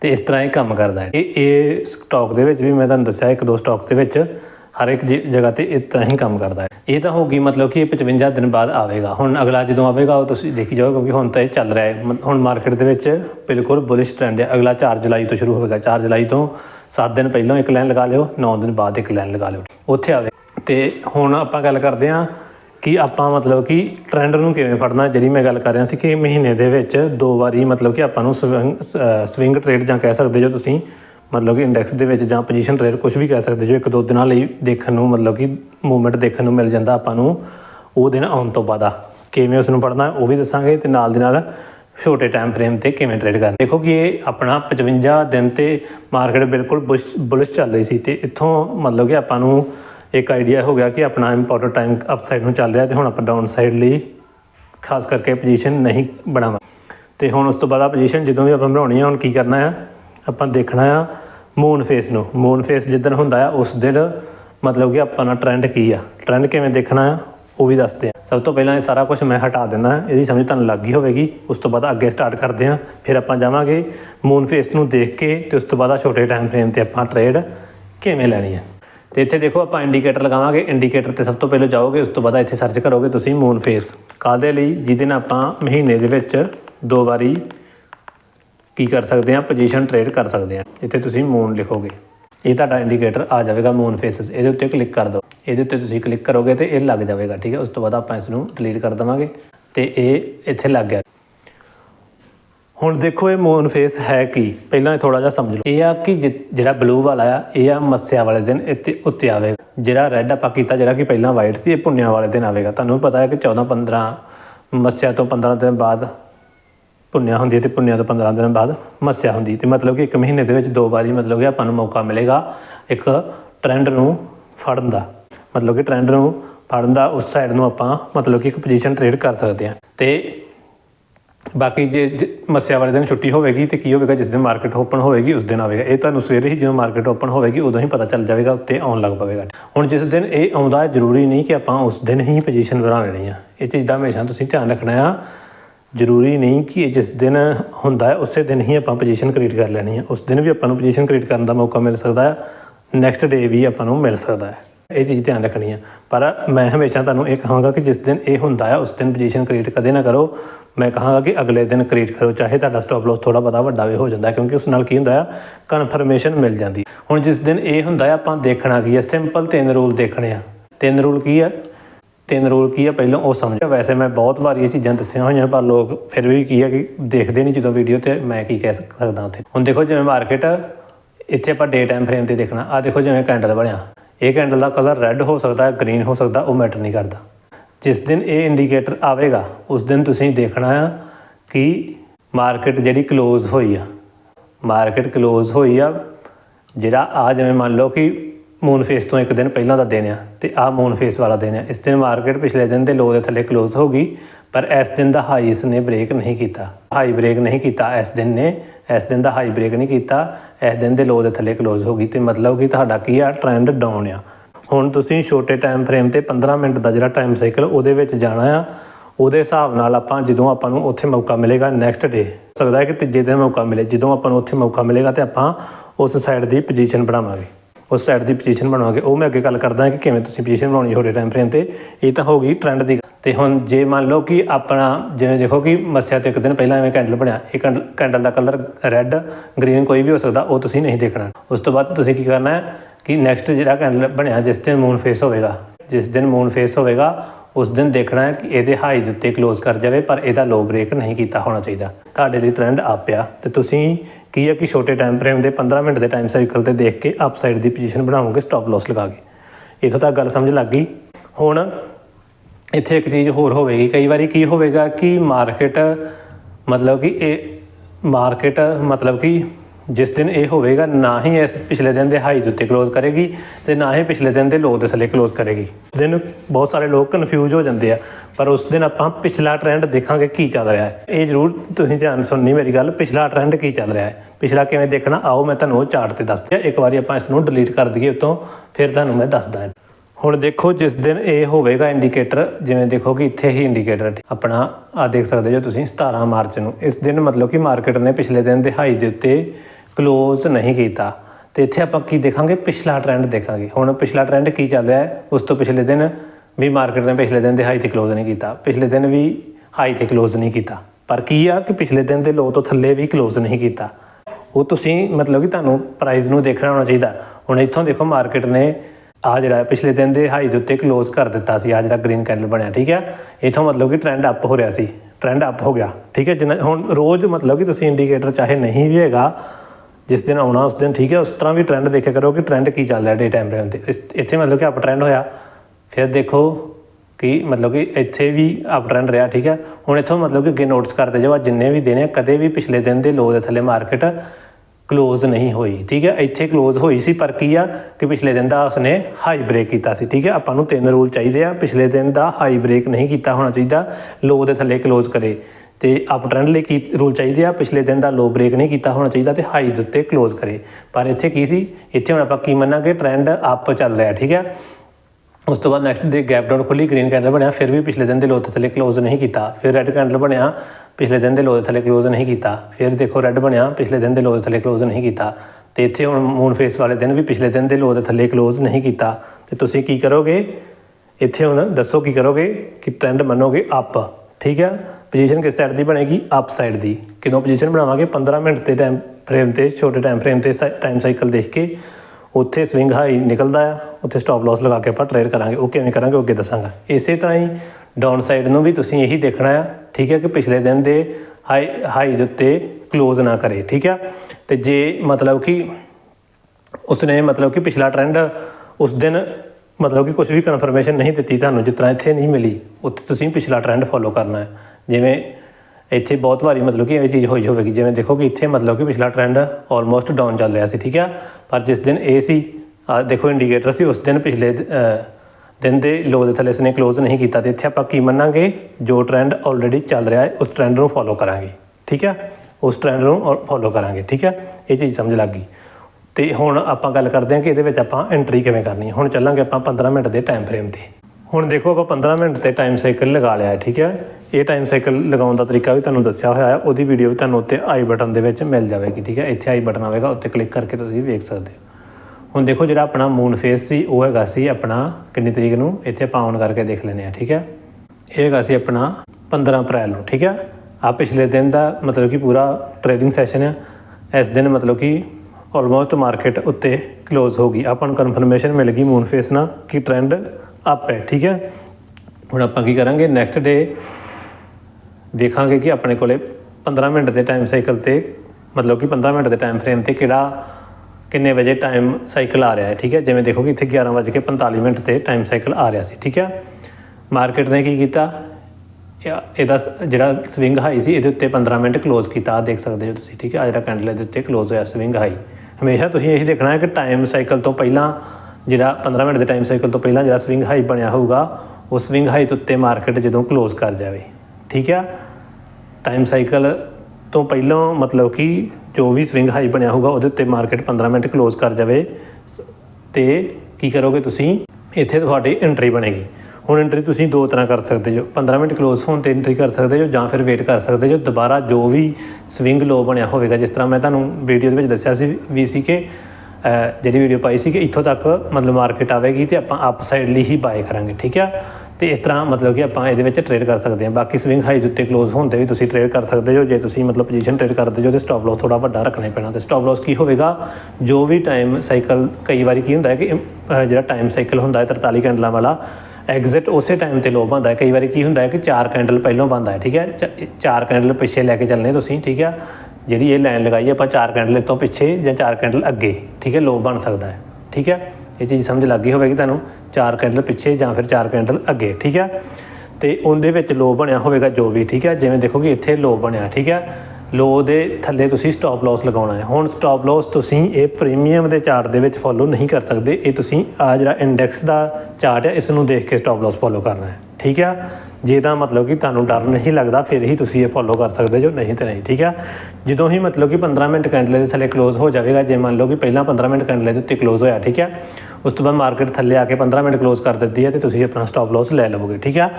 ਤੇ ਇਸ ਤਰ੍ਹਾਂ ਇਹ ਕੰਮ ਕਰਦਾ ਹੈ। ਇਹ ਇਹ ਸਟਾਕ ਦੇ ਵਿੱਚ ਵੀ ਮੈਂ ਤੁਹਾਨੂੰ ਦੱਸਿਆ ਇੱਕ ਦੋ ਸਟਾਕ ਦੇ ਵਿੱਚ ਹਰ ਇੱਕ ਜਗ੍ਹਾ ਤੇ ਇਸ ਤਰ੍ਹਾਂ ਹੀ ਕੰਮ ਕਰਦਾ ਹੈ। ਇਹ ਤਾਂ ਹੋਗੀ ਮਤਲਬ ਕਿ ਇਹ 55 ਦਿਨ ਬਾਅਦ ਆਵੇਗਾ। ਹੁਣ ਅਗਲਾ ਜਦੋਂ ਆਵੇਗਾ, ਉਹ ਤੁਸੀਂ ਦੇਖੀ ਜਾਓ ਕਿਉਂਕਿ ਹੁਣ ਤਾਂ ਇਹ ਚੱਲ ਰਿਹਾ ਹੈ। ਹੁਣ ਮਾਰਕੀਟ ਦੇ ਵਿੱਚ ਬਿਲਕੁਲ ਬੁਲਿਸ਼ ਟ੍ਰੈਂਡ ਹੈ। ਅਗਲਾ 4 ਜੁਲਾਈ ਤੋਂ ਸ਼ੁਰੂ ਹੋਵੇਗਾ। 4 ਜੁਲਾਈ ਤੋਂ 7 ਦਿਨ ਪਹਿਲਾਂ ਇੱਕ ਲਾਈਨ ਲਗਾ ਲਿਓ 9 ਦਿਨ ਬਾਅਦ ਇੱਕ ਲਾਈਨ ਲਗਾ ਲਿਓ। ਉੱਥੇ ਆਵੇ। ਤੇ ਹੁਣ ਆਪਾਂ ਗੱਲ ਕਰਦੇ ਹਾਂ ਕਿ ਆਪਾਂ ਮਤਲਬ ਕਿ ਟ੍ਰੈਂਡ ਨੂੰ ਕਿਵੇਂ ਫੜਨਾ, ਜਿਹੜੀ ਮੈਂ ਗੱਲ ਕਰ ਰਿਹਾ ਸੀ ਕਿ ਮਹੀਨੇ ਦੇ ਵਿੱਚ ਦੋ ਵਾਰੀ ਮਤਲਬ ਕਿ ਆਪਾਂ ਨੂੰ ਸਵਿੰਗ ਸਵਿੰਗ ਟ੍ਰੇਡ ਜਾਂ ਕਹਿ ਸਕਦੇ ਜੋ ਤੁਸੀਂ ਮਤਲਬ ਕਿ ਇੰਡੈਕਸ ਦੇ ਵਿੱਚ ਜਾਂ ਪੋਜੀਸ਼ਨ ਟ੍ਰੇਡ ਕੁਝ ਵੀ ਕਹਿ ਸਕਦੇ ਜੋ ਇੱਕ ਦੋ ਦਿਨਾਂ ਲਈ ਦੇਖਣ ਨੂੰ ਮਤਲਬ ਕਿ ਮੂਵਮੈਂਟ ਦੇਖਣ ਨੂੰ ਮਿਲ ਜਾਂਦਾ ਆਪਾਂ ਨੂੰ, ਉਹ ਦਿਨ ਆਉਣ ਤੋਂ ਬਾਅਦ ਕਿਵੇਂ ਉਸ ਨੂੰ ਪੜਨਾ ਉਹ ਵੀ ਦੱਸਾਂਗੇ ਤੇ ਨਾਲ ਦੀ ਨਾਲ ਛੋਟੇ ਟਾਈਮ ਫਰੇਮ ਤੇ ਕਿਵੇਂ ਟ੍ਰੇਡ ਕਰਨਾ। ਦੇਖੋ ਕਿ ਇਹ ਆਪਣਾ 55 ਦਿਨ ਤੇ ਮਾਰਕੀਟ ਬਿਲਕੁਲ ਬੁਲਿਸ਼ ਚੱਲ ਰਹੀ ਸੀ ਤੇ ਇੱਥੋਂ ਮਤਲਬ ਕਿ ਆਪਾਂ ਨੂੰ ਇੱਕ ਆਈਡੀਆ ਹੋ ਗਿਆ ਕਿ ਆਪਣਾ ਇੰਪੋਰਟੈਂਟ ਟਾਈਮ ਅਪਸਾਈਡ ਨੂੰ ਚੱਲ ਰਿਹਾ ਤੇ ਹੁਣ ਆਪਾਂ ਡਾਊਨ ਸਾਈਡ ਲਈ ਖਾਸ ਕਰਕੇ ਪੋਜੀਸ਼ਨ ਨਹੀਂ ਬਣਾਵਾਂ ਤੇ ਹੁਣ ਉਸ ਤੋਂ ਬਾਅਦ ਆ ਪੋਜੀਸ਼ਨ ਜਦੋਂ ਵੀ ਆਪਾਂ ਬਣਾਉਣੀ ਆ, ਹੁਣ ਕੀ ਕਰਨਾ ਆ? ਆਪਾਂ ਦੇਖਣਾ ਆ ਮੂਨ ਫੇਸ ਨੂੰ। ਮੂਨ ਫੇਸ ਜਿੱਦਣ ਹੁੰਦਾ ਆ, ਉਸ ਦਿਨ ਮਤਲਬ ਕਿ ਆਪਾਂ ਦਾ ਟ੍ਰੈਂਡ ਕੀ ਆ? ਟ੍ਰੈਂਡ ਕਿਵੇਂ ਦੇਖਣਾ ਆ? ਉਹ ਵੀ ਦੱਸਦੇ ਆ। ਸਭ ਤੋਂ ਪਹਿਲਾਂ ਇਹ ਸਾਰਾ ਕੁਝ ਮੈਂ ਹਟਾ ਦਿੰਦਾ ਇਹਦੀ ਸਮਝ ਤੁਹਾਨੂੰ ਲੱਗ ਗਈ ਹੋਵੇਗੀ। ਉਸ ਤੋਂ ਬਾਅਦ ਅੱਗੇ ਸਟਾਰਟ ਕਰਦੇ ਆ। ਫਿਰ ਆਪਾਂ ਜਾਵਾਂਗੇ ਮੂਨ ਫੇਸ ਨੂੰ ਦੇਖ ਕੇ ਤੇ ਉਸ ਤੋਂ ਬਾਅਦ ਆ ਛੋਟੇ ਟਾਈਮ ਫਰੇਮ ਤੇ ਆਪਾਂ ਟ੍ਰੇਡ ਕਿਵੇਂ ਲੈਣੀ ਹੈ ਤੇ ਇੱਥੇ ਦੇਖੋ ਆਪਾਂ ਇੰਡੀਕੇਟਰ ਲਗਾਵਾਂਗੇ। ਇੰਡੀਕੇਟਰ ਤੇ ਸਭ ਤੋਂ ਪਹਿਲਾਂ ਜਾਓਗੇ, ਉਸ ਤੋਂ ਬਾਅਦ ਇੱਥੇ ਸਰਚ ਕਰੋਗੇ ਤੁਸੀਂ ਮੂਨ ਫੇਸ ਕਾਹਦੇ ਲਈ ਜਿਹਦੇ ਨਾਲ ਆਪਾਂ ਮਹੀਨੇ ਦੇ ਵਿੱਚ ਦੋ ਵਾਰੀ ਕੀ ਕਰ ਸਕਦੇ ਹਾਂ ਪੋਜੀਸ਼ਨ ਟ੍ਰੇਡ ਕਰ ਸਕਦੇ ਹਾਂ। ਇੱਥੇ ਤੁਸੀਂ ਮੂਨ ਲਿਖੋਗੇ। ਇਹ ਤੁਹਾਡਾ ਇੰਡੀਕੇਟਰ ਆ ਜਾਵੇਗਾ ਮੂਨ ਫੇਸਸ ਇਹਦੇ ਉੱਤੇ ਕਲਿੱਕ ਕਰ ਦਿਓ। ਇਹਦੇ ਉੱਤੇ ਤੁਸੀਂ ਕਲਿੱਕ ਕਰੋਗੇ ਤੇ ਇਹ ਲੱਗ ਜਾਵੇਗਾ, ਠੀਕ ਹੈ? ਉਸ ਤੋਂ ਬਾਅਦ ਆਪਾਂ ਇਸ ਨੂੰ ਡਿਲੀਟ ਕਰ ਦੇਵਾਂਗੇ ਤੇ ਇਹ ਇੱਥੇ ਲੱਗ ਗਿਆ। ਹੁਣ ਦੇਖੋ ਇਹ ਮੂਨ ਫੇਸ ਹੈ ਕੀ। ਪਹਿਲਾਂ ਥੋੜਾ ਜਿਹਾ ਸਮਝ ਲਓ। ਇਹ ਆ ਕਿ ਜਿ- ਜਿਹੜਾ ਬਲੂ ਵਾਲਾ ਆ, ਇਹ ਆ ਮੱਸਿਆ ਵਾਲੇ ਦਿਨ ਇੱਥੇ ਉੱਤੇ ਆਵੇਗਾ। ਜਿਹੜਾ ਰੈੱਡ ਆਪਾਂ ਕੀਤਾ, ਜਿਹੜਾ ਕਿ ਪਹਿਲਾਂ ਵਾਈਟ ਸੀ, ਇਹ ਪੁੰਨਿਆ ਵਾਲੇ ਦਿਨ ਆਵੇਗਾ। ਤੁਹਾਨੂੰ ਵੀ ਪਤਾ ਹੈ ਕਿ 14 15 ਮੱਸਿਆ ਤੋਂ 15 ਦਿਨ ਬਾਅਦ ਪੁੰਨਿਆ ਹੁੰਦੀ ਹੈ ਤੇ ਪੁੰਨਿਆ ਤੋਂ 15 ਦਿਨ ਬਾਅਦ ਮੱਸਿਆ ਹੁੰਦੀ ਤੇ ਮਤਲਬ ਕਿ ਇੱਕ ਮਹੀਨੇ ਦੇ ਵਿੱਚ ਦੋ ਵਾਰੀ ਮਤਲਬ ਕਿ ਆਪਾਂ ਨੂੰ ਮੌਕਾ ਮਿਲੇਗਾ ਇੱਕ ਟ੍ਰੈਂਡ ਨੂੰ ਫੜਨ ਦਾ। ਮਤਲਬ ਕਿ ਟ੍ਰੈਂਡ ਨੂੰ ਫੜਨ ਦਾ, ਉਸ ਸਾਈਡ ਨੂੰ ਆਪਾਂ ਮਤਲਬ ਕਿ ਇੱਕ ਪੋਜੀਸ਼ਨ ਟ੍ਰੇਡ ਕਰ ਸਕਦੇ ਹਾਂ। ਤੇ ਬਾਕੀ ਜੇ ਜੇ ਮੱਸਿਆ ਵਾਲੇ ਦਿਨ ਛੁੱਟੀ ਹੋਵੇਗੀ ਤੇ ਕੀ ਹੋਵੇਗਾ, ਜਿਸ ਦਿਨ ਮਾਰਕੀਟ ਓਪਨ ਹੋਵੇਗੀ, ਉਸ ਦਿਨ ਆਵੇਗਾ। ਇਹ ਤੁਹਾਨੂੰ ਸਵੇਰੇ ਹੀ ਜਦੋਂ ਮਾਰਕੀਟ ਓਪਨ ਹੋਵੇਗੀ, ਉਦੋਂ ਹੀ ਪਤਾ ਚੱਲ ਜਾਵੇਗਾ, ਉੱਤੇ ਆਉਣ ਲੱਗ ਪਵੇਗਾ। ਹੁਣ ਜਿਸ ਦਿਨ ਇਹ ਆਉਂਦਾ ਜ਼ਰੂਰੀ ਨਹੀਂ ਕਿ ਆਪਾਂ ਉਸ ਦਿਨ ਹੀ ਪੋਜੀਸ਼ਨ ਬਣਾ ਲੈਣੀ ਆ। ਇਹ ਚੀਜ਼ ਦਾ ਹਮੇਸ਼ਾ ਤੁਸੀਂ ਧਿਆਨ ਰੱਖਣਾ ਆ। ਜ਼ਰੂਰੀ ਨਹੀਂ ਕਿ ਇਹ ਜਿਸ ਦਿਨ ਹੁੰਦਾ ਹੈ, ਉਸੇ ਦਿਨ ਹੀ ਆਪਾਂ ਪੋਜੀਸ਼ਨ ਕ੍ਰੀਏਟ ਕਰ ਲੈਣੀ ਹੈ ਉਸ ਦਿਨ ਵੀ ਆਪਾਂ ਨੂੰ ਪੋਜੀਸ਼ਨ ਕ੍ਰੀਏਟ ਕਰਨ ਦਾ ਮੌਕਾ ਮਿਲ ਸਕਦਾ ਹੈ। ਨੈਕਸਟ ਡੇ ਵੀ ਆਪਾਂ ਨੂੰ ਮਿਲ ਸਕਦਾ ਹੈ। ਇਹ ਚੀਜ਼ ਧਿਆਨ ਰੱਖਣੀ ਆ। ਪਰ ਮੈਂ ਹਮੇਸ਼ਾ ਤੁਹਾਨੂੰ ਇਹ ਕਹਾਂਗਾ ਕਿ ਜਿਸ ਦਿਨ ਇਹ ਹੁੰਦਾ ਆ, ਉਸ ਦਿਨ ਪੋਜੀਸ਼ਨ ਕ੍ਰੀਏਟ ਕਦੇ ਨਾ ਕਰੋ। ਮੈਂ ਕਹਾਂਗਾ ਕਿ ਅਗਲੇ ਦਿਨ ਕ੍ਰੀਏਟ ਕਰੋ, ਚਾਹੇ ਤੁਹਾਡਾ ਸਟਾਪ ਲਾਸ ਥੋੜਾ ਬਹੁਤਾ ਵੱਡਾ ਵੀ ਹੋ ਜਾਂਦਾ, ਕਿਉਂਕਿ ਉਸ ਨਾਲ ਕੀ ਹੁੰਦਾ ਆ? ਕਨਫਰਮੇਸ਼ਨ ਮਿਲ ਜਾਂਦੀ। ਹੁਣ ਜਿਸ ਦਿਨ ਇਹ ਹੁੰਦਾ ਹੈ ਆਪਾਂ ਦੇਖਣਾ ਕੀ ਹੈ ਸਿੰਪਲ ਤਿੰਨ ਰੂਲ ਦੇਖਣੇ ਆ। ਤਿੰਨ ਰੂਲ ਕੀ ਹੈ ਤਿੰਨ ਰੂਲ ਕੀ ਆ? ਪਹਿਲਾਂ ਉਹ ਸਮਝਿਆ ਵੈਸੇ ਮੈਂ ਬਹੁਤ ਵਾਰੀ ਇਹ ਚੀਜ਼ਾਂ ਦੱਸੀਆਂ ਹੋਈਆਂ, ਪਰ ਲੋਕ ਫਿਰ ਵੀ ਕੀ ਆ ਕਿ ਦੇਖਦੇ ਨਹੀਂ ਜਦੋਂ ਵੀਡੀਓ ਤੇ ਮੈਂ ਕੀ ਕਹਿ ਸਕਦਾ ਉੱਥੇ। ਹੁਣ ਦੇਖੋ ਜਿਵੇਂ ਮਾਰਕੀਟ ਇੱਥੇ ਆਪਾਂ ਡੇ ਟਾਈਮ ਫਰੇਮ ਤੇ ਦੇਖਣਾ। ਆ ਦੇਖੋ ਜਿਵੇਂ ਕੈਂਡਲ ਬਣਿਆ। ਇਹ ਕੈਂਡਲ ਦਾ ਕਲਰ ਰੈੱਡ ਹੋ ਸਕਦਾ ਹੈ ਗ੍ਰੀਨ ਹੋ ਸਕਦਾ, ਉਹ ਮੈਟਰ ਨਹੀਂ ਕਰਦਾ। ਜਿਸ ਦਿਨ ਇਹ ਇੰਡੀਕੇਟਰ ਆਵੇਗਾ, ਉਸ ਦਿਨ ਤੁਸੀਂ ਦੇਖਣਾ ਆ ਕਿ ਮਾਰਕੀਟ ਜਿਹੜੀ ক্লোਜ਼ ਹੋਈ ਆ। ਮਾਰਕੀਟ ক্লোਜ਼ ਹੋਈ ਆ, ਜਿਹੜਾ ਆ ਜਿਵੇਂ ਮੰਨ ਲਓ ਕਿ ਮੂਨ ਫੇਸ ਤੋਂ ਇੱਕ ਦਿਨ ਪਹਿਲਾਂ ਦਾ ਦਿਨ ਆ, ਤੇ ਆ ਮੂਨ ਫੇਸ ਵਾਲਾ ਦਿਨ ਆ। ਇਸ ਦਿਨ ਮਾਰਕੀਟ ਪਿਛਲੇ ਦਿਨ ਦੇ ਲੋ ਦੇ ਥੱਲੇ ক্লোਜ਼ ਹੋ ਗਈ, ਪਰ ਇਸ ਦਿਨ ਦਾ ਹਾਈ ਇਸ ਨੇ ਬ੍ਰੇਕ ਨਹੀਂ ਕੀਤਾ। ਹਾਈ ਬ੍ਰੇਕ ਨਹੀਂ ਕੀਤਾ, ਇਸ ਦਿਨ ਨੇ ਇਸ ਦਿਨ ਦਾ ਹਾਈ ਬ੍ਰੇਕ ਨਹੀਂ ਕੀਤਾ, ਇਸ ਦਿਨ ਦੇ ਲੋ ਦੇ ਥੱਲੇ ক্লোਜ਼ ਹੋ ਗਈ ਤੇ ਮਤਲਬ ਕਿ ਤੁਹਾਡਾ ਕੀ ਆ ਟ੍ਰੈਂਡ ਡਾਊਨ ਆ। ਹੁਣ ਤੁਸੀਂ ਛੋਟੇ ਟਾਈਮ ਫਰੇਮ ਤੇ 15 ਮਿੰਟ ਦਾ ਜਿਹੜਾ ਟਾਈਮ ਸਾਈਕਲ ਉਹਦੇ ਵਿੱਚ ਜਾਣਾ ਆ, ਉਹਦੇ ਹਿਸਾਬ ਨਾਲ ਆਪਾਂ ਜਦੋਂ ਆਪਾਂ ਨੂੰ ਉੱਥੇ ਮੌਕਾ ਮਿਲੇਗਾ ਨੈਕਸਟ ਡੇ ਸਕਦਾ ਹੈ ਕਿ ਤੀਜੇ ਦਿਨ ਮੌਕਾ ਮਿਲੇ, ਜਦੋਂ ਆਪਾਂ ਨੂੰ ਉੱਥੇ ਮੌਕਾ ਮਿਲੇਗਾ ਤੇ ਆਪਾਂ ਉਸ ਸਾਈਡ ਦੀ ਪੋਜੀਸ਼ਨ ਬਣਾਵਾਂਗੇ। ਉਸ ਸਾਈਡ ਦੀ ਪੋਜੀਸ਼ਨ ਬਣਾਵਾਂਗੇ। ਉਹ ਮੈਂ ਅੱਗੇ ਗੱਲ ਕਰਦਾ ਕਿ ਕਿਵੇਂ ਤੁਸੀਂ ਪੋਜੀਸ਼ਨ ਬਣਾਉਣੀ ਛੋਟੇ ਟਾਈਮ ਫਰੇਮ ਤੇ। ਇਹ ਤਾਂ ਹੋ ਗਈ ਟ੍ਰੈਂਡ ਦੀ ਤੇ ਹੁਣ ਜੇ ਮੰਨ ਲਓ ਕਿ ਆਪਣਾ ਜਿਵੇਂ ਦੇਖੋ ਕਿ ਮੱਸਿਆ ਤੋਂ ਇੱਕ ਦਿਨ ਪਹਿਲਾਂ ਐਵੇਂ ਕੈਂਡਲ ਬਣਿਆ, ਇਹ ਕੈਂਡਲ ਕੈਂਡਲ ਦਾ ਕਲਰ ਰੈੱਡ ਗ੍ਰੀਨ ਕੋਈ ਵੀ ਹੋ ਸਕਦਾ, ਉਹ ਤੁਸੀਂ ਨਹੀਂ ਦੇਖਣਾ। ਉਸ ਤੋਂ ਬਾਅਦ ਤੁਸੀਂ ਕੀ ਕਰਨਾ ਹੈ ਕਿ ਨੈਕਸਟ ਜਿਹੜਾ ਕੈਂਡਲ ਬਣਿਆ, ਜਿਸ ਦਿਨ ਮੂਨ ਫੇਸ ਹੋਵੇਗਾ, ਜਿਸ ਦਿਨ ਮੂਨ ਫੇਸ ਹੋਵੇਗਾ, ਉਸ ਦਿਨ ਦੇਖਣਾ ਹੈ ਕਿ ਇਹਦੇ ਹਾਈ ਦੇ ਉੱਤੇ ক্লোਜ਼ ਕਰ ਜਾਵੇ, ਪਰ ਇਹਦਾ ਲੋ ਬ੍ਰੇਕ ਨਹੀਂ ਕੀਤਾ ਹੋਣਾ ਚਾਹੀਦਾ। ਤੁਹਾਡੇ ਲਈ ਟ੍ਰੈਂਡ ਅਪ ਆ। ਤੇ ਤੁਸੀਂ ਕੀ ਹੈ ਕਿ ਛੋਟੇ ਟਾਈਮ ਫਰੇਮ ਦੇ 15 ਮਿੰਟ ਦੇ ਟਾਈਮ ਸਾਈਕਲ ਤੇ ਦੇਖ ਕੇ ਅਪ ਸਾਈਡ ਦੀ ਪੋਜੀਸ਼ਨ ਬਣਾਉਂਗੇ ਸਟਾਪ ਲਾਸ ਲਗਾ ਕੇ। ਇਥੋਂ ਤੱਕ ਗੱਲ ਸਮਝ ਲੱਗ ਗਈ? ਹੁਣ ਇੱਥੇ ਇੱਕ ਚੀਜ਼ ਹੋਰ ਹੋਵੇਗੀ, ਕਈ ਵਾਰੀ ਕੀ ਹੋਵੇਗਾ ਕਿ ਮਾਰਕੀਟ ਮਤਲਬ ਕਿ ਇਹ ਮਾਰਕੀਟ ਮਤਲਬ ਕਿ ਜਿਸ ਦਿਨ ਇਹ ਹੋਵੇਗਾ, ਨਾ ਹੀ ਇਸ ਪਿਛਲੇ ਦਿਨ ਦੇ ਹਾਈ ਦੇ ਉੱਤੇ ক্লোਜ਼ ਕਰੇਗੀ ਤੇ ਨਾ ਹੀ ਪਿਛਲੇ ਦਿਨ ਦੇ ਲੋ ਦੇ ਥੱਲੇ ক্লোਜ਼ ਕਰੇਗੀ। ਜਿਹਨੂੰ ਬਹੁਤ ਸਾਰੇ ਲੋਕ ਕਨਫਿਊਜ਼ ਹੋ ਜਾਂਦੇ ਆ, ਪਰ ਉਸ ਦਿਨ ਆਪਾਂ ਪਿਛਲਾ ਟ੍ਰੈਂਡ ਦੇਖਾਂਗੇ ਕੀ ਚੱਲ ਰਿਹਾ ਹੈ। ਇਹ ਜ਼ਰੂਰ ਤੁਸੀਂ ਧਿਆਨ ਸੁਣਨੀ ਮੇਰੀ ਗੱਲ, ਪਿਛਲਾ ਟ੍ਰੈਂਡ ਕੀ ਚੱਲ ਰਿਹਾ ਹੈ? ਪਿਛਲਾ ਕਿਵੇਂ ਦੇਖਣਾ? ਆਓ ਮੈਂ ਤੁਹਾਨੂੰ ਉਹ ਚਾਰਟ ਤੇ ਦੱਸਦਾ। ਇੱਕ ਵਾਰੀ ਆਪਾਂ ਇਸ ਨੂੰ ਡਿਲੀਟ ਕਰ ਦਈਏ ਉਤੋਂ, ਫਿਰ ਤੁਹਾਨੂੰ ਮੈਂ ਦੱਸਦਾ ਹੁਣ ਦੇਖੋ ਜਿਸ ਦਿਨ ਇਹ ਹੋਵੇਗਾ ਇੰਡੀਕੇਟਰ ਜਿਵੇਂ ਦੇਖੋ ਕਿ ਇੱਥੇ ਹੀ ਇੰਡੀਕੇਟਰ ਆਪਣਾ ਆ ਦੇਖ ਸਕਦੇ ਜੋ ਤੁਸੀਂ 17 ਮਾਰਚ ਨੂੰ। ਇਸ ਦਿਨ ਮਤਲਬ ਕਿ ਮਾਰਕੀਟ ਨੇ ਪਿਛਲੇ ਦਿਨ ਦੇ ਹਾਈ ਦੇ ਉੱਤੇ ক্লোਜ਼ ਨਹੀਂ ਕੀਤਾ। ਤੇ ਇੱਥੇ ਆਪਾਂ ਕੀ ਦੇਖਾਂਗੇ? ਪਿਛਲਾ ਟ੍ਰੈਂਡ ਦੇਖਾਂਗੇ। ਹੁਣ ਪਿਛਲਾ ਟ੍ਰੈਂਡ ਕੀ ਚੱਲ ਰਿਹਾ ਹੈ? ਉਸ ਤੋਂ ਪਿਛਲੇ ਦਿਨ ਵੀ ਮਾਰਕੀਟ ਨੇ ਪਿਛਲੇ ਦਿਨ ਦੇ ਹਾਈ ਤੇ ক্লোਜ਼ ਨਹੀਂ ਕੀਤਾ। ਪਿਛਲੇ ਦਿਨ ਵੀ ਹਾਈ ਤੇ ক্লোਜ਼ ਨਹੀਂ ਕੀਤਾ। ਪਰ ਕੀ ਆ ਕਿ ਪਿਛਲੇ ਦਿਨ ਦੇ ਲੋ ਤੋਂ ਥੱਲੇ ਵੀ ক্লোਜ਼ ਨਹੀਂ ਕੀਤਾ। ਉਹ ਤੁਸੀਂ ਮਤਲਬ ਕਿ ਤੁਹਾਨੂੰ ਪ੍ਰਾਈਸ ਨੂੰ ਦੇਖਣਾ ਹੋਣਾ ਚਾਹੀਦਾ। ਹੁਣ ਇੱਥੋਂ ਦੇਖੋ ਮਾਰਕੀਟ ਨੇ ਆ ਜਿਹੜਾ ਪਿਛਲੇ ਦਿਨ ਦੇ ਹਾਈ ਦੇ ਉੱਤੇ ক্লোਜ਼ ਕਰ ਦਿੱਤਾ ਸੀ, ਆ ਜਿਹੜਾ ਗ੍ਰੀਨ ਕੈਂਡਲ ਬਣਿਆ, ਠੀਕ ਹੈ? ਇਥੋਂ ਮਤਲਬ ਕਿ ਟ੍ਰੈਂਡ ਅਪ ਹੋ ਰਿਹਾ ਸੀ ਟ੍ਰੈਂਡ ਅਪ ਹੋ ਗਿਆ, ਠੀਕ ਹੈ? ਜਿੰਨਾ ਹੁਣ ਰੋਜ਼ ਮਤਲਬ ਕਿ ਤੁਸੀਂ ਇੰਡੀਕੇਟਰ ਚਾਹੇ ਨਹੀਂ ਵੀ ਹੈਗਾ, ਜਿਸ ਦਿਨ ਆਉਣਾ, ਉਸ ਦਿਨ ਠੀਕ ਹੈ, ਉਸ ਤਰ੍ਹਾਂ ਵੀ ਟ੍ਰੈਂਡ ਦੇਖਿਆ ਕਰੋ ਕਿ ਟ੍ਰੈਂਡ ਕੀ ਚੱਲ ਰਿਹਾ ਡੇ ਟਾਈਮ ਫਰੇਮ ਤੇ ਇਸ- ਇੱਥੇ ਮਤਲਬ ਕਿ ਅਪ ਟ੍ਰੈਂਡ ਹੋਇਆ। ਫਿਰ ਦੇਖੋ ਕਿ ਮਤਲਬ ਕਿ ਇੱਥੇ ਵੀ ਅਪ ਟ੍ਰੈਂਡ ਰਿਹਾ, ਠੀਕ ਹੈ? ਹੁਣ ਇੱਥੋਂ ਮਤਲਬ ਕਿ ਅੱਗੇ ਨੋਟਸ ਕਰਦੇ ਜਾਓ, ਆਹ ਜਿੰਨੇ ਵੀ ਦਿਨ ਆ, ਕਦੇ ਵੀ ਪਿਛਲੇ ਦਿਨ ਦੇ ਲੋ ਦੇ ਥੱਲੇ ਮਾਰਕੀਟ ਕਲੋਜ਼ ਨਹੀਂ ਹੋਈ, ਠੀਕ ਹੈ? ਇੱਥੇ ਕਲੋਜ਼ ਹੋਈ ਸੀ, ਪਰ ਕੀ ਆ? ਕਿ ਪਿਛਲੇ ਦਿਨ ਦਾ ਉਸਨੇ ਹਾਈ ਬ੍ਰੇਕ ਕੀਤਾ ਸੀ, ਠੀਕ ਹੈ? ਆਪਾਂ ਨੂੰ ਤਿੰਨ ਰੂਲ ਚਾਹੀਦੇ ਆ। ਪਿਛਲੇ ਦਿਨ ਦਾ ਹਾਈ ਬ੍ਰੇਕ ਨਹੀਂ ਕੀਤਾ ਹੋਣਾ ਚਾਹੀਦਾ। ਲੋ ਦੇ ਥੱਲੇ ਕਲੋਜ਼ ਕਰੇ। ਤੇ ਅਪ ਟ੍ਰੈਂਡ ਲਈ ਕੀ ਰੂਲ ਚਾਹੀਦੇ ਆ? ਪਿਛਲੇ ਦਿਨ ਦਾ ਲੋ ਬ੍ਰੇਕ ਨਹੀਂ ਕੀਤਾ ਹੋਣਾ ਚਾਹੀਦਾ ਤੇ ਹਾਈ ਦੇ ਉੱਤੇ ਕਲੋਜ਼ ਕਰੇ। ਪਰ ਇੱਥੇ ਕੀ ਸੀ? ਇੱਥੇ ਹੁਣ ਆਪਾਂ ਕੀ ਮੰਨਾਂਗੇ? ਟ੍ਰੈਂਡ ਅਪ ਚੱਲ ਰਿਹਾ, ਠੀਕ ਹੈ? ਉਸ ਤੋਂ ਬਾਅਦ ਨੈਕਸਟ ਦੇ ਗੈਪ ਡਾਊਨ ਖੁੱਲੀ ਗ੍ਰੀਨ ਕੈਂਡਲ ਬਣਿਆ, ਫਿਰ ਵੀ ਪਿਛਲੇ ਦਿਨ ਦੇ ਲੋ ਥੱਲੇ ਕਲੋਜ਼ ਨਹੀਂ ਕੀਤਾ। ਫਿਰ ਰੈੱਡ ਕੈਂਡਲ ਬਣਿਆ ਪਿਛਲੇ ਦਿਨ ਦੇ ਲੋ ਦੇ ਥੱਲੇ ক্লোਜ਼ ਨਹੀਂ ਕੀਤਾ, ਫਿਰ ਦੇਖੋ ਰੈੱਡ ਬਣਿਆ, ਪਿਛਲੇ ਦਿਨ ਦੇ ਲੋ ਦੇ ਥੱਲੇ ক্লোਜ਼ ਨਹੀਂ ਕੀਤਾ। ਤੇ ਇੱਥੇ ਹੁਣ ਮੂਨ ਫੇਸ ਵਾਲੇ ਦਿਨ ਵੀ ਪਿਛਲੇ ਦਿਨ ਦੇ ਲੋਅ ਦੇ ਥੱਲੇ ক্লোਜ਼ ਨਹੀਂ ਕੀਤਾ। ਤੇ ਤੁਸੀਂ ਕੀ ਕਰੋਗੇ? ਇੱਥੇ ਹੁਣ ਦੱਸੋ ਕੀ ਕਰੋਗੇ? ਕਿ ਟ੍ਰੈਂਡ ਮੰਨੋਗੇ ਅਪ ਠੀਕ ਹੈ? ਪੋਜੀਸ਼ਨ ਕਿਸ ਸਾਈਡ ਦੀ ਬਣੇਗੀ? ਅਪ ਸਾਈਡ ਦੀ। ਕਿਦੋਂ ਪੋਜੀਸ਼ਨ ਬਣਾਵਾਂਗੇ? 15 ਮਿੰਟ ਦੇ ਟਾਈਮ ਫਰੇਮ ਤੇ, ਛੋਟੇ ਟਾਈਮ ਫਰੇਮ ਤੇ ਟਾਈਮ ਸਾਈਕਲ ਦੇਖ ਕੇ। ਉੱਥੇ ਸਵਿੰਗ ਹਾਈ ਨਿਕਲਦਾ ਆ, ਉੱਥੇ ਸਟਾਪ ਲਾਸ ਲਗਾ ਕੇ ਆਪਾਂ ਟ੍ਰੇਡ ਕਰਾਂਗੇ। ਉਹ ਕਿਵੇਂ ਕਰਾਂਗੇ, ਅੱਗੇ ਦੱਸਾਂਗਾ। ਇਸੇ ਤਰ੍ਹਾਂ ਹੀ ਡਾਊਨ ਸਾਈਡ ਨੂੰ ਵੀ ਤੁਸੀਂ ਇਹੀ ਦੇਖਣਾ ਆ, ਠੀਕ ਹੈ ਕਿ ਪਿਛਲੇ ਦਿਨ ਦੇ ਹਾਈ ਹਾਈ ਦੇ ਉੱਤੇ ক্লোਜ਼ ਨਾ ਕਰੇ, ਠੀਕ ਆ ਤੇ ਜੇ ਮਤਲਬ ਕਿ ਉਸਨੇ ਮਤਲਬ ਕਿ ਪਿਛਲਾ ਟ੍ਰੈਂਡ ਉਸ ਦਿਨ ਮਤਲਬ ਕਿ ਕੁਝ ਵੀ ਕਨਫਰਮੇਸ਼ਨ ਨਹੀਂ ਦਿੱਤੀ ਤੁਹਾਨੂੰ, ਜਿਸ ਤਰ੍ਹਾਂ ਇੱਥੇ ਨਹੀਂ ਮਿਲੀ, ਉੱਥੇ ਤੁਸੀਂ ਪਿਛਲਾ ਟ੍ਰੈਂਡ ਫੋਲੋ ਕਰਨਾ ਹੈ। ਜਿਵੇਂ ਇੱਥੇ ਬਹੁਤ ਵਾਰੀ ਮਤਲਬ ਕਿ ਇਹ ਚੀਜ਼ ਹੋਈ ਹੋਵੇਗੀ, ਜਿਵੇਂ ਦੇਖੋ ਕਿ ਇੱਥੇ ਮਤਲਬ ਕਿ ਪਿਛਲਾ ਟ੍ਰੈਂਡ ਆਲਮੋਸਟ ਡਾਊਨ ਚੱਲ ਰਿਹਾ ਸੀ, ਠੀਕ ਆ ਪਰ ਜਿਸ ਦਿਨ ਇਹ ਸੀ ਦੇਖੋ ਇੰਡੀਕੇਟਰ ਸੀ, ਉਸ ਦਿਨ ਪਿਛਲੇ ਦਿਨ ਦੇ ਲੋ ਦੇ ਥੱਲੇ ਇਸਨੇ ক্লোਜ਼ ਨਹੀਂ ਕੀਤਾ ਤੇ ਇੱਥੇ ਆਪਾਂ ਕੀ ਮੰਨਾਂਗੇ? ਜੋ ਟ੍ਰੈਂਡ ਆਲਰੇਡੀ ਚੱਲ ਰਿਹਾ ਹੈ, ਉਸ ਟ੍ਰੈਂਡ ਨੂੰ ਫੋਲੋ ਕਰਾਂਗੇ। ਠੀਕ ਹੈ ਉਸ ਟ੍ਰੈਂਡ ਨੂੰ ਫੋਲੋ ਕਰਾਂਗੇ। ਠੀਕ ਹੈ ਇਹ ਚੀਜ਼ ਸਮਝ ਲੱਗ ਗਈ। ਤੇ ਹੁਣ ਆਪਾਂ ਗੱਲ ਕਰਦੇ ਹਾਂ ਕਿ ਇਹਦੇ ਵਿੱਚ ਆਪਾਂ ਐਂਟਰੀ ਕਿਵੇਂ ਕਰਨੀ ਹੈ। ਹੁਣ ਚੱਲਾਂਗੇ ਆਪਾਂ 15 ਮਿੰਟ ਦੇ ਟਾਈਮ ਫਰੇਮ ਤੇ। ਹੁਣ ਦੇਖੋ ਆਪਾਂ 15 ਮਿੰਟ ਤੇ ਟਾਈਮ ਸਾਈਕਲ ਲਗਾ ਲਿਆ ਹੈ। ਠੀਕ ਹੈ ਇਹ ਟਾਈਮ ਸਾਈਕਲ ਲਗਾਉਣ ਦਾ ਤਰੀਕਾ ਵੀ ਤੁਹਾਨੂੰ ਦੱਸਿਆ ਹੋਇਆ ਹੈ। ਉਹਦੀ ਵੀਡੀਓ ਵੀ ਤੁਹਾਨੂੰ ਉੱਤੇ ਆਈ ਬਟਨ ਦੇ ਵਿੱਚ ਮਿਲ ਜਾਵੇਗੀ। ਠੀਕ ਹੈ ਇੱਥੇ ਆਈ ਬਟਨ ਆਵੇਗਾ, ਉੱਤੇ ਕਲਿੱਕ ਕਰਕੇ ਤੁਸੀਂ ਵੇਖ ਸਕਦੇ ਹੋ। ਹੁਣ ਦੇਖੋ ਜਿਹੜਾ ਆਪਣਾ ਮੂਨ ਫੇਸ ਸੀ, ਉਹ ਹੈਗਾ ਸੀ ਆਪਣਾ ਕਿੰਨੀ ਤਰੀਕ ਨੂੰ? ਇੱਥੇ ਆਪਾਂ ਔਨ ਕਰਕੇ ਦੇਖ ਲੈਂਦੇ ਆ ਠੀਕ ਹੈ? ਇਹ ਹੈਗਾ ਸੀ ਆਪਣਾ 15 ਅਪ੍ਰੈਲ ਨੂੰ, ਠੀਕ ਹੈ? ਆ ਪਿਛਲੇ ਦਿਨ ਦਾ ਮਤਲਬ ਕਿ ਪੂਰਾ ਟ੍ਰੇਡਿੰਗ ਸੈਸ਼ਨ ਹੈ ਇਸ ਦਿਨ ਮਤਲਬ ਕਿ ਆਲਮੋਸਟ ਮਾਰਕੀਟ ਉੱਤੇ ক্লোਜ਼ ਹੋ ਗਈ। ਆਪਾਂ ਨੂੰ ਕਨਫਰਮੇਸ਼ਨ ਮਿਲ ਗਈ ਮੂਨ ਫੇਸ ਨਾਲ ਕਿ ਟ੍ਰੈਂਡ ਅਪ ਹੈ, ਠੀਕ ਹੈ? ਹੁਣ ਆਪਾਂ ਕੀ ਕਰਾਂਗੇ? ਨੈਕਸਟ ਡੇ ਦੇਖਾਂਗੇ ਕਿ ਆਪਣੇ ਕੋਲੇ 15 ਮਿੰਟ ਦੇ ਟਾਈਮ ਸਾਈਕਲ ਤੇ ਮਤਲਬ ਕਿ 15 ਮਿੰਟ ਦੇ ਟਾਈਮ ਫਰੇਮ ਤੇ ਕਿਹੜਾ ਕਿੰਨੇ ਵਜੇ ਟਾਈਮ ਸਾਈਕਲ ਆ ਰਿਹਾ ਹੈ, ਠੀਕ ਹੈ? ਜਿਵੇਂ ਦੇਖੋ ਕਿ ਇੱਥੇ 11:45 ਮਿੰਟ ਤੇ ਟਾਈਮ ਸਾਈਕਲ ਆ ਰਿਹਾ ਸੀ, ਠੀਕ ਹੈ? ਮਾਰਕੀਟ ਨੇ ਕੀ ਕੀਤਾ? ਇਹ- ਇਹਦਾ ਜਿਹੜਾ ਸਵਿੰਗ ਹਾਈ ਸੀ, ਇਹਦੇ ਉੱਤੇ 15 ਮਿੰਟ ਕਲੋਜ਼ ਕੀਤਾ। ਆ ਦੇਖ ਸਕਦੇ ਹੋ ਤੁਸੀਂ, ਠੀਕ ਹੈ? ਆ ਜਿਹੜਾ ਕੈਂਡਲ ਦੇ ਉੱਤੇ ਕਲੋਜ਼ ਹੋਇਆ ਸਵਿੰਗ ਹਾਈ ਹਮੇਸ਼ਾ ਤੁਸੀਂ ਇਹੀ ਦੇਖਣਾ ਹੈ ਕਿ ਟਾਈਮ ਸਾਈਕਲ ਤੋਂ ਪਹਿਲਾਂ ਜਿਹੜਾ 15 ਮਿੰਟ ਦੇ ਟਾਈਮ ਸਾਈਕਲ ਤੋਂ ਪਹਿਲਾਂ ਜਿਹੜਾ ਸਵਿੰਗ ਹਾਈ ਬਣਿਆ ਹੋਊਗਾ ਉਸ ਸਵਿੰਗ ਹਾਈ ਤੋਂ ਉੱਤੇ ਮਾਰਕੀਟ ਜਦੋਂ ਕਲੋਜ਼ ਕਰ ਜਾਵੇ, ਠੀਕ ਹੈ? ਟਾਈਮ ਸਾਈਕਲ ਤੋਂ ਪਹਿਲਾਂ ਮਤਲਬ ਕਿ ਜੋ ਵੀ ਸਵਿੰਗ ਹਾਈ ਬਣਿਆ ਹੋਊਗਾ, ਉਹਦੇ ਉੱਤੇ ਮਾਰਕੀਟ 15 ਮਿੰਟ ਕਲੋਜ਼ ਕਰ ਜਾਵੇ। ਸ- ਤੇ ਕੀ ਕਰੋਗੇ ਤੁਸੀਂ? ਇੱਥੇ ਤੁਹਾਡੀ ਐਂਟਰੀ ਬਣੇਗੀ। ਹੁਣ ਐਂਟਰੀ ਤੁਸੀਂ ਦੋ ਤਰ੍ਹਾਂ ਕਰ ਸਕਦੇ ਹੋ। 15 ਮਿੰਟ ਕਲੋਜ਼ ਹੋਣ ਤੇ ਐਂਟਰੀ ਕਰ ਸਕਦੇ ਹੋ ਜਾਂ ਫਿਰ ਵੇਟ ਕਰ ਸਕਦੇ ਹੋ। ਦੁਬਾਰਾ ਜੋ ਵੀ ਸਵਿੰਗ ਲੋ ਬਣਿਆ ਹੋਵੇਗਾ, ਜਿਸ ਤਰ੍ਹਾਂ ਮੈਂ ਤੁਹਾਨੂੰ ਵੀਡੀਓ ਦੇ ਵਿੱਚ ਦੱਸਿਆ ਸੀ ਵੀ ਸੀ ਕਿ ਜਿਹੜੀ ਵੀਡੀਓ ਪਾਈ ਸੀ ਕਿ ਇੱਥੋਂ ਤੱਕ ਮਤਲਬ ਮਾਰਕੀਟ ਆਵੇਗੀ ਤੇ ਆਪਾਂ ਅਪ ਸਾਈਡ ਲਈ ਹੀ ਬਾਏ ਕਰਾਂਗੇ, ਠੀਕ ਹੈ ਤੇ ਇਸ ਤਰ੍ਹਾਂ ਮਤਲਬ ਕਿ ਆਪਾਂ ਇਹਦੇ ਵਿੱਚ ਟ੍ਰੇਡ ਕਰ ਸਕਦੇ ਹਾਂ। ਬਾਕੀ ਸਵਿੰਗ ਹਾਈ ਦੇ ਉੱਤੇ ਕਲੋਜ਼ ਹੋਣ ਤੇ ਵੀ ਤੁਸੀਂ ਟ੍ਰੇਡ ਕਰ ਸਕਦੇ ਹੋ। ਜੇ ਤੁਸੀਂ ਮਤਲਬ ਪੋਜੀਸ਼ਨ ਟ੍ਰੇਡ ਕਰਦੇ ਹੋ ਤੇ ਸਟਾਪ ਲਾਸ ਥੋੜਾ ਵੱਡਾ ਰੱਖਣਾ ਪੈਣਾ। ਤੇ ਸਟਾਪ ਲਾਸ ਕੀ ਹੋਵੇਗਾ? ਜੋ ਵੀ ਟਾਈਮ ਸਾਈਕਲ ਕਈ ਵਾਰੀ ਕੀ ਹੁੰਦਾ ਹੈ ਕਿ ਜਿਹੜਾ ਟਾਈਮ ਸਾਈਕਲ ਹੁੰਦਾ ਹੈ 43 ਕੈਂਡਲਾਂ ਵਾਲਾ ਐਗਜ਼ਿਟ ਉਸੇ ਟਾਈਮ ਤੇ ਲੋ ਬੰਦਾ ਹੈ। ਕਈ ਵਾਰੀ ਕੀ ਹੁੰਦਾ ਹੈ ਕਿ ਚਾਰ ਕੈਂਡਲ ਪਹਿਲਾਂ ਬੰਦਾ ਹੈ, ਠੀਕ ਹੈ? ਚਾਰ ਕੈਂਡਲ ਪਿੱਛੇ ਲੈ ਕੇ ਚੱਲਨੇ ਤੁਸੀਂ, ਠੀਕ ਹੈ? ਜਿਹੜੀ ਇਹ ਲਾਈਨ ਲਗਾਈ ਆਪਾਂ ਚਾਰ ਕੈਂਡਲ ਤੋਂ ਪਿੱਛੇ ਜਾਂ ਚਾਰ ਕੈਂਡਲ ਅੱਗੇ, ਠੀਕ ਹੈ? ਲੋ ਬਣ ਸਕਦਾ ਹੈ, ਠੀਕ ਹੈ? ਇਹ ਚੀਜ਼ ਸਮਝ ਲੱਗ ਗਈ ਹੋਵੇਗੀ ਤੁਹਾਨੂੰ? ਚਾਰ ਕੈਂਡਲ ਪਿੱਛੇ ਜਾਂ ਫਿਰ ਚਾਰ ਕੈਂਡਲ ਅੱਗੇ, ਠੀਕ ਹੈ ਤੇ ਉਹਦੇ ਵਿੱਚ ਲੋ ਬਣਿਆ ਹੋਵੇਗਾ ਜੋ ਵੀ, ਠੀਕ ਹੈ ਜਿਵੇਂ ਦੇਖੋਗੇ ਇੱਥੇ ਲੋ ਬਣਿਆ, ਠੀਕ ਹੈ ਲੋ ਦੇ ਥੱਲੇ ਤੁਸੀਂ ਸਟਾਪ ਲਾਸ ਲਗਾਉਣਾ ਹੈ। ਹੁਣ ਸਟਾਪ ਲਾਸ ਤੁਸੀਂ ਇਹ ਪ੍ਰੀਮੀਅਮ ਦੇ ਚਾਰਟ ਦੇ ਵਿੱਚ ਫੋਲੋ ਨਹੀਂ ਕਰ ਸਕਦੇ। ਇਹ ਤੁਸੀਂ ਆ ਜਿਹੜਾ ਇੰਡੈਕਸ ਦਾ ਚਾਰਟ ਹੈ ਇਸ ਨੂੰ ਦੇਖ ਕੇ ਸਟਾਪ ਲਾਸ ਫੋਲੋ ਕਰਨਾ ਹੈ, ਠੀਕ ਹੈ ਜੇ ਤਾਂ ਮਤਲਬ ਕਿ ਤੁਹਾਨੂੰ ਡਰ ਨਹੀਂ ਲੱਗਦਾ, ਫਿਰ ਹੀ ਤੁਸੀਂ ਇਹ ਫੋਲੋ ਕਰ ਸਕਦੇ ਜੋ ਨਹੀਂ ਤੇ ਨਹੀਂ, ਠੀਕ ਹੈ ਜਦੋਂ ਹੀ ਮਤਲਬ ਕਿ 15 ਮਿੰਟ ਕੈਂਡਲ ਦੇ ਥੱਲੇ ਕਲੋਜ਼ ਹੋ ਜਾਵੇਗਾ, ਜੇ ਮੰਨ ਲਓ ਕਿ ਪਹਿਲਾਂ 15 ਮਿੰਟ ਕੈਂਡਲ ਦੇ ਉੱਤੇ ਕਲੋਜ਼ ਹੋਇਆ, ਠੀਕ ਹੈ ਉਸ ਤੋਂ ਬਾਅਦ ਮਾਰਕੀਟ ਥੱਲੇ ਆ ਕੇ 15 ਮਿੰਟ ਕਲੋਜ਼ ਕਰ ਦਿੰਦੀ ਹੈ ਤੇ ਤੁਸੀਂ ਆਪਣਾ ਸਟਾਪ ਲਾਸ ਲੈ ਲਵੋਗੇ, ਠੀਕ ਆ?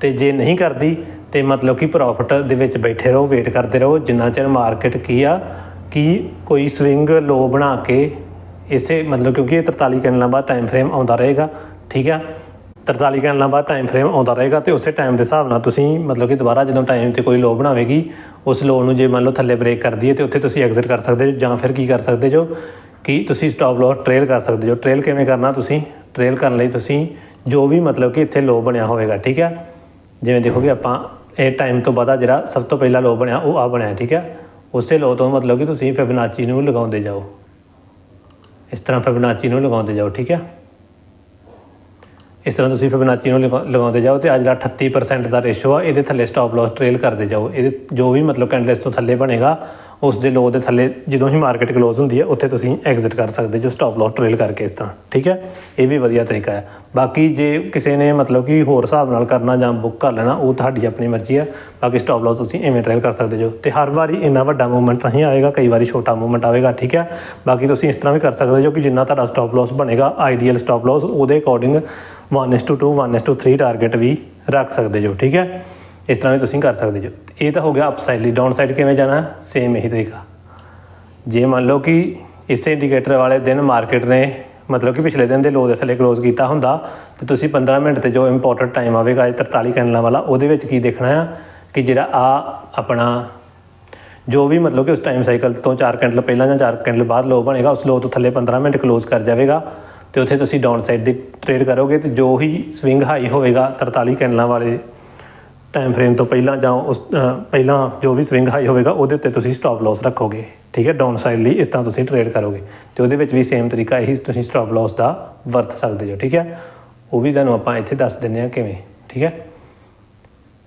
ਤੇ ਜੇ ਨਹੀਂ ਕਰਦੀ, ਤੇ ਮਤਲਬ ਕਿ ਪ੍ਰੋਫਿਟ ਦੇ ਵਿੱਚ ਬੈਠੇ ਰਹੋ ਵੇਟ ਕਰਦੇ ਰਹੋ, ਜਿੰਨਾ ਚਿਰ ਮਾਰਕੀਟ ਕੀ ਆ, ਕਿ ਕੋਈ ਸਵਿੰਗ ਲੋ ਬਣਾ ਕੇ ਇਸੇ ਮਤਲਬ ਕਿਉਂਕਿ ਇਹ 43 ਕੈਂਡਲਾਂ ਬਾਅਦ ਟਾਈਮ ਫਰੇਮ ਆਉਂਦਾ ਰਹੇਗਾ, ਠੀਕ ਆ? 43 ਘੰਟਿਆਂ ਬਾਅਦ ਟਾਈਮ ਫਰੇਮ ਆਉਂਦਾ ਰਹੇਗਾ ਤੇ ਉਸੇ ਟਾਈਮ ਦੇ ਹਿਸਾਬ ਨਾਲ ਤੁਸੀਂ ਮਤਲਬ ਕਿ ਦੁਬਾਰਾ ਜਦੋਂ ਟਾਈਮ ਤੇ ਕੋਈ ਲੋ ਬਣਾਵੇਗੀ, ਉਸ ਲੋ ਨੂੰ ਜੇ ਮੰਨ ਲਓ ਥੱਲੇ ਬ੍ਰੇਕ ਕਰਦੀ ਹੈ ਤੇ ਉੱਥੇ ਤੁਸੀਂ ਐਗਜ਼ਿਟ ਕਰ ਸਕਦੇ ਹੋ ਜਾਂ ਫਿਰ ਕੀ ਕਰ ਸਕਦੇ ਜੋ ਕਿ ਤੁਸੀਂ ਸਟਾਪ ਲਾਸ ਟ੍ਰੇਲ ਕਰ ਸਕਦੇ ਹੋ ਟ੍ਰੇਲ ਕਿਵੇਂ ਕਰਨਾ ਤੁਸੀਂ? ਟ੍ਰੇਲ ਕਰਨ ਲਈ ਤੁਸੀਂ ਜੋ ਵੀ ਮਤਲਬ ਕਿ ਇੱਥੇ ਲੋ ਬਣਿਆ ਹੋਵੇਗਾ, ਠੀਕ ਹੈ ਜਿਵੇਂ ਦੇਖੋਗੇ ਆਪਾਂ, ਇਹ ਟਾਈਮ ਤੋਂ ਬਾਅਦ ਜਿਹੜਾ ਸਭ ਤੋਂ ਪਹਿਲਾ ਲੋ ਬਣਿਆ, ਉਹ ਆ ਬਣਿਆ, ਠੀਕ ਹੈ ਉਸੇ ਲੋ ਤੋਂ ਮਤਲਬ ਕਿ ਤੁਸੀਂ ਫਿਬਨਾਚੀ ਨੂੰ ਲਗਾਉਂਦੇ ਜਾਓ। ਇਸ ਤਰ੍ਹਾਂ ਫਿਬਨਾਚੀ ਨੂੰ ਲਗਾਉਂਦੇ ਜਾਓ, ਠੀਕ ਹੈ ਇਸ ਤਰ੍ਹਾਂ ਤੁਸੀਂ ਫਿਬਨਾਚੀ ਨੂੰ ਲਗਾ- ਲਗਾਉਂਦੇ ਜਾਓ ਤੇ ਆ ਜਿਹੜਾ 38% ਦਾ ਰੇਸ਼ੋ ਆ, ਇਹਦੇ ਥੱਲੇ ਸਟਾਪ ਲਾਸ ਟ੍ਰੇਲ ਕਰਦੇ ਜਾਓ। ਇਹਦੇ ਜੋ ਵੀ ਮਤਲਬ ਕੈਂਡਲ ਤੋਂ ਥੱਲੇ ਬਣੇਗਾ, ਉਸ ਦੇ ਲੋ ਦੇ ਥੱਲੇ ਜਦੋਂ ਹੀ ਮਾਰਕੀਟ ਕਲੋਜ਼ ਹੁੰਦੀ ਹੈ, ਉੱਥੇ ਤੁਸੀਂ ਐਗਜ਼ਿਟ ਕਰ ਸਕਦੇ ਜੋ ਸਟਾਪ ਲਾਸ ਟ੍ਰੇਲ ਕਰਕੇ ਇਸ ਤਰ੍ਹਾਂ, ਠੀਕ ਹੈ? ਇਹ ਵੀ ਵਧੀਆ ਤਰੀਕਾ ਹੈ। ਬਾਕੀ ਜੇ ਕਿਸੇ ਨੇ ਮਤਲਬ ਕਿ ਹੋਰ ਹਿਸਾਬ ਨਾਲ ਕਰਨਾ ਜਾਂ ਬੁੱਕ ਕਰ ਲੈਣਾ, ਉਹ ਤੁਹਾਡੀ ਆਪਣੀ ਮਰਜ਼ੀ ਹੈ। ਬਾਕੀ ਸਟਾਪ ਲਾਸ ਤੁਸੀਂ ਐਵੇਂ ਟ੍ਰੇਲ ਕਰ ਸਕਦੇ ਜੋ। ਤੇ ਹਰ ਵਾਰੀ ਇੰਨਾ ਵੱਡਾ ਮੂਵਮੈਂਟ ਨਹੀਂ ਆਏਗਾ, ਕਈ ਵਾਰੀ ਛੋਟਾ ਮੂਵਮੈਂਟ ਆਵੇਗਾ, ਠੀਕ ਹੈ? ਬਾਕੀ ਤੁਸੀਂ ਇਸ ਤਰ੍ਹਾਂ ਵੀ ਕਰ ਸਕਦੇ ਜੋ ਕਿ ਜਿੰਨਾ ਤੁਹਾਡਾ ਸਟਾਪ ਲਾਸ ਬਣੇਗਾ ਆਈਡੀਅਲ ਸਟਾਪ ਲਾਸ ਉਹਦੇ ਅਕੋਰਡਿੰਗ 1:2 1:3 ਟਾਰਗੇਟ ਵੀ ਰੱਖ ਸਕਦੇ ਜੋ, ਠੀਕ ਹੈ? ਇਸ ਤਰ੍ਹਾਂ ਵੀ ਤੁਸੀਂ ਕਰ ਸਕਦੇ ਜੋ। ਇਹ ਤਾਂ ਹੋ ਗਿਆ ਅਪਸਾਈਡ ਲਈ। ਡਾਊਨ ਸਾਈਡ ਕਿਵੇਂ ਜਾਣਾ? ਸੇਮ ਇਹੀ ਤਰੀਕਾ। ਜੇ ਮੰਨ ਲਓ ਕਿ ਇਸੇ ਇੰਡੀਕੇਟਰ ਵਾਲੇ ਦਿਨ ਮਾਰਕੀਟ ਨੇ, ਮਤਲਬ ਕਿ ਪਿਛਲੇ ਦਿਨ ਦੇ ਲੋ ਦੇ ਥੱਲੇ ਕਲੋਜ਼ ਕੀਤਾ ਹੁੰਦਾ, ਤੇ ਤੁਸੀਂ 15 ਮਿੰਟ ਤੇ ਜੋ ਇੰਪੋਰਟੈਂਟ ਟਾਈਮ ਆਵੇਗਾ, ਇਹ 43 ਕੈਂਡਲਾਂ ਵਾਲਾ, ਉਹਦੇ ਵਿੱਚ ਕੀ ਦੇਖਣਾ ਆ? ਕਿ ਜਿਹੜਾ ਆ ਆਪਣਾ ਜੋ ਵੀ ਮਤਲਬ ਕਿ ਉਸ ਟਾਈਮ ਸਾਈਕਲ ਤੋਂ 4 ਕੈਂਡਲ ਪਹਿਲਾਂ ਜਾਂ 4 ਕੈਂਡਲ ਬਾਅਦ ਲੋ ਬਣੇਗਾ, ਉਸ ਲੋ ਤੋਂ ਥੱਲੇ 15 ਮਿੰਟ ਕਲੋਜ਼ ਕਰ ਜਾਵੇਗਾ। ਤੇ ਉੱਥੇ ਤੁਸੀਂ ਡਾਊਨ ਸਾਈਡ ਦੀ ਟ੍ਰੇਡ ਕਰੋਗੇ ਤੇ ਜੋ ਹੀ ਸਵਿੰਗ ਹਾਈ ਹੋਵੇਗਾ 43 ਕੈਂਡਲਾਂ ਵਾਲੇ ਟਾਈਮ ਫਰੇਮ ਤੋਂ ਪਹਿਲਾਂ ਜਾਂ ਉਸ ਪਹਿਲਾਂ ਜੋ ਵੀ ਸਵਿੰਗ ਹਾਈ ਹੋਵੇਗਾ ਉਹਦੇ ਉੱਤੇ ਤੁਸੀਂ ਸਟਾਪ ਲਾਸ ਰੱਖੋਗੇ। ਠੀਕ ਹੈ? ਡਾਊਨ ਸਾਈਡ ਲਈ ਇਸ ਤਰ੍ਹਾਂ ਤੁਸੀਂ ਟ੍ਰੇਡ ਕਰੋਗੇ। ਤੇ ਉਹਦੇ ਵਿੱਚ ਵੀ ਸੇਮ ਤਰੀਕਾ ਇਹੀ ਤੁਸੀਂ ਸਟਾਪ ਲਾਸ ਦਾ ਵਰਤ ਸਕਦੇ ਹੋ। ਠੀਕ ਹੈ? ਉਹ ਵੀ ਤੁਹਾਨੂੰ ਆਪਾਂ ਇੱਥੇ ਦੱਸ ਦਿੰਦੇ ਹਾਂ ਕਿਵੇਂ। ਠੀਕ ਹੈ?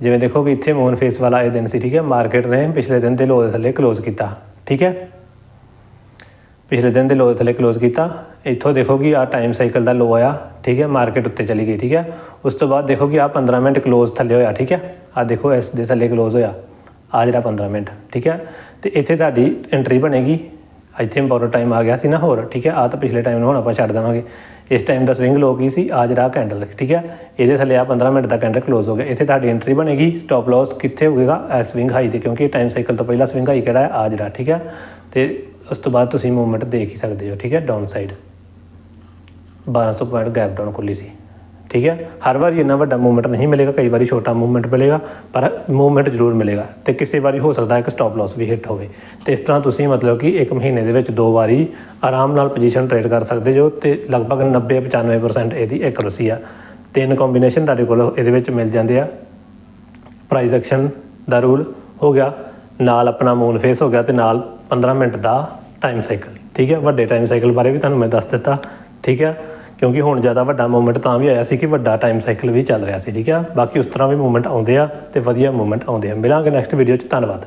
ਜਿਵੇਂ ਦੇਖੋ ਕਿ ਇੱਥੇ ਮੋਨ ਫੇਸ ਵਾਲਾ ਇਹ ਦਿਨ ਸੀ। ਠੀਕ ਹੈ? ਮਾਰਕੀਟ ਨੇ ਪਿਛਲੇ ਦਿਨ ਦੇ ਲੋ ਦੇ ਥੱਲੇ ਕਲੋਜ਼ ਕੀਤਾ। ਠੀਕ ਹੈ? ਪਿਛਲੇ ਦਿਨ ਦੇ ਲੋ ਦੇ ਥੱਲੇ ਕਲੋਜ਼ ਕੀਤਾ। ਇੱਥੋਂ ਦੇਖੋ ਕਿ ਆ ਟਾਈਮ ਸਾਈਕਲ ਦਾ ਲੋ ਆਇਆ, ਠੀਕ ਹੈ ਮਾਰਕੀਟ ਉੱਤੇ ਚਲੀ ਗਈ, ਠੀਕ ਹੈ। ਉਸ ਤੋਂ ਬਾਅਦ ਦੇਖੋ ਕਿ ਆ 15 ਮਿੰਟ ਕਲੋਜ਼ ਥੱਲੇ ਹੋਇਆ, ਠੀਕ ਹੈ। ਆ ਦੇਖੋ ਇਸ ਦੇ ਥੱਲੇ ਕਲੋਜ਼ ਹੋਇਆ। ਆ ਜਿਹੜਾ 15 ਮਿੰਟ, ਠੀਕ ਹੈ। ਤੇ ਇੱਥੇ ਤੁਹਾਡੀ ਐਂਟਰੀ ਬਣੇਗੀ। ਇੱਥੇ ਇੰਪੋਰਟੈਂਟ ਟਾਈਮ ਆ ਗਿਆ ਸੀ ਨਾ ਹੋਰ, ਠੀਕ ਹੈ। ਆ ਤਾਂ ਪਿਛਲੇ ਟਾਈਮ ਨੂੰ ਹੁਣ ਆਪਾਂ ਛੱਡ ਦੇਵਾਂਗੇ। ਇਸ ਟਾਈਮ ਦਾ ਸਵਿੰਗ ਲੋ ਕੀ ਸੀ? ਆ ਜਿਹੜਾ ਕੈਂਡਲ ਠੀਕ ਹੈ। ਇਹਦੇ ਥੱਲੇ ਆ 15 ਮਿੰਟ ਦਾ ਕੈਂਡਲ ਕਲੋਜ਼ ਹੋ ਗਿਆ। ਇੱਥੇ ਤੁਹਾਡੀ ਐਂਟਰੀ ਬਣੇਗੀ। ਸਟਾਪ ਲਾਸ ਕਿੱਥੇ ਹੋਵੇਗਾ? ਇਸ ਸਵਿੰਗ ਹਾਈ ਤੇ, ਕਿਉਂਕਿ ਟਾਈਮ ਸਾਈਕਲ ਤੋਂ ਪਹਿਲਾ ਸਵਿੰਗ ਹਾਈ ਕਿਹੜਾ ਹੈ? ਆ ਜਿਹੜਾ, ਠੀਕ ਹੈ। ਤੇ ਉਸ ਤੋਂ ਬਾਅਦ ਤੁਸੀਂ ਮੂਵਮੈਂਟ ਦੇਖ ਹੀ ਸਕਦੇ ਹੋ, ਠੀਕ ਹੈ down side 1200 point gap down ਖੁੱਲੀ ਸੀ, ਠੀਕ ਹੈ। ਹਰ ਵਾਰੀ ਇੰਨਾ ਵੱਡਾ ਮੂਵਮੈਂਟ ਨਹੀਂ ਮਿਲੇਗਾ, ਕਈ ਵਾਰੀ ਛੋਟਾ ਮੂਵਮੈਂਟ ਮਿਲੇਗਾ, ਪਰ ਮੂਵਮੈਂਟ ਜ਼ਰੂਰ ਮਿਲੇਗਾ ਤੇ ਕਿਸੇ ਵਾਰੀ ਹੋ ਸਕਦਾ ਹੈ ਕਿ ਸਟਾਪ ਲਾਸ ਵੀ ਹਿੱਟ ਹੋਵੇ। ਤੇ ਇਸ ਤਰ੍ਹਾਂ ਤੁਸੀਂ ਮਤਲਬ ਕਿ ਇੱਕ ਮਹੀਨੇ ਦੇ ਵਿੱਚ ਦੋ ਵਾਰੀ ਆਰਾਮ ਨਾਲ ਪੋਜੀਸ਼ਨ ਟ੍ਰੇਡ ਕਰ ਸਕਦੇ ਜੋ ਤੇ ਲਗਭਗ 90 95% ਇਹਦੀ ਐਕੂਰੇਸੀ ਆ। ਤਿੰਨ ਕੰਬੀਨੇਸ਼ਨ ਤੁਹਾਡੇ ਕੋਲ ਇਹਦੇ ਵਿੱਚ ਮਿਲ ਜਾਂਦੇ ਆ। ਪ੍ਰਾਈਸ ਐਕਸ਼ਨ ਦਾ ਰੂਲ ਹੋ ਗਿਆ। ਨਾਲ ਆਪਣਾ ਮੂਨ ਫੇਸ ਹੋ ਗਿਆ ਤੇ ਨਾਲ 15 ਮਿੰਟ ਦਾ ਟਾਈਮ ਸਾਈਕਲ ਠੀਕ ਹੈ? ਵੱਡੇ ਟਾਈਮ ਸਾਈਕਲ ਬਾਰੇ ਵੀ ਤੁਹਾਨੂੰ ਮੈਂ ਦੱਸ ਦਿੱਤਾ। ਠੀਕ ਹੈ? ਕਿਉਂਕਿ ਹੁਣ ਜ਼ਿਆਦਾ ਵੱਡਾ ਮੂਵਮੈਂਟ ਤਾਂ ਵੀ ਆਇਆ ਸੀ ਕਿ ਵੱਡਾ ਟਾਈਮ ਸਾਈਕਲ ਵੀ ਚੱਲ ਰਿਹਾ ਸੀ। ਠੀਕ ਹੈ? ਬਾਕੀ ਉਸ ਤਰ੍ਹਾਂ ਵੀ ਮੂਵਮੈਂਟ ਆਉਂਦੇ ਆ ਤੇ ਵਧੀਆ ਮੂਵਮੈਂਟ ਆਉਂਦੇ ਆ। ਮਿਲਾਂਗੇ ਨੈਕਸਟ ਵੀਡੀਓ 'ਚ। ਧੰਨਵਾਦ।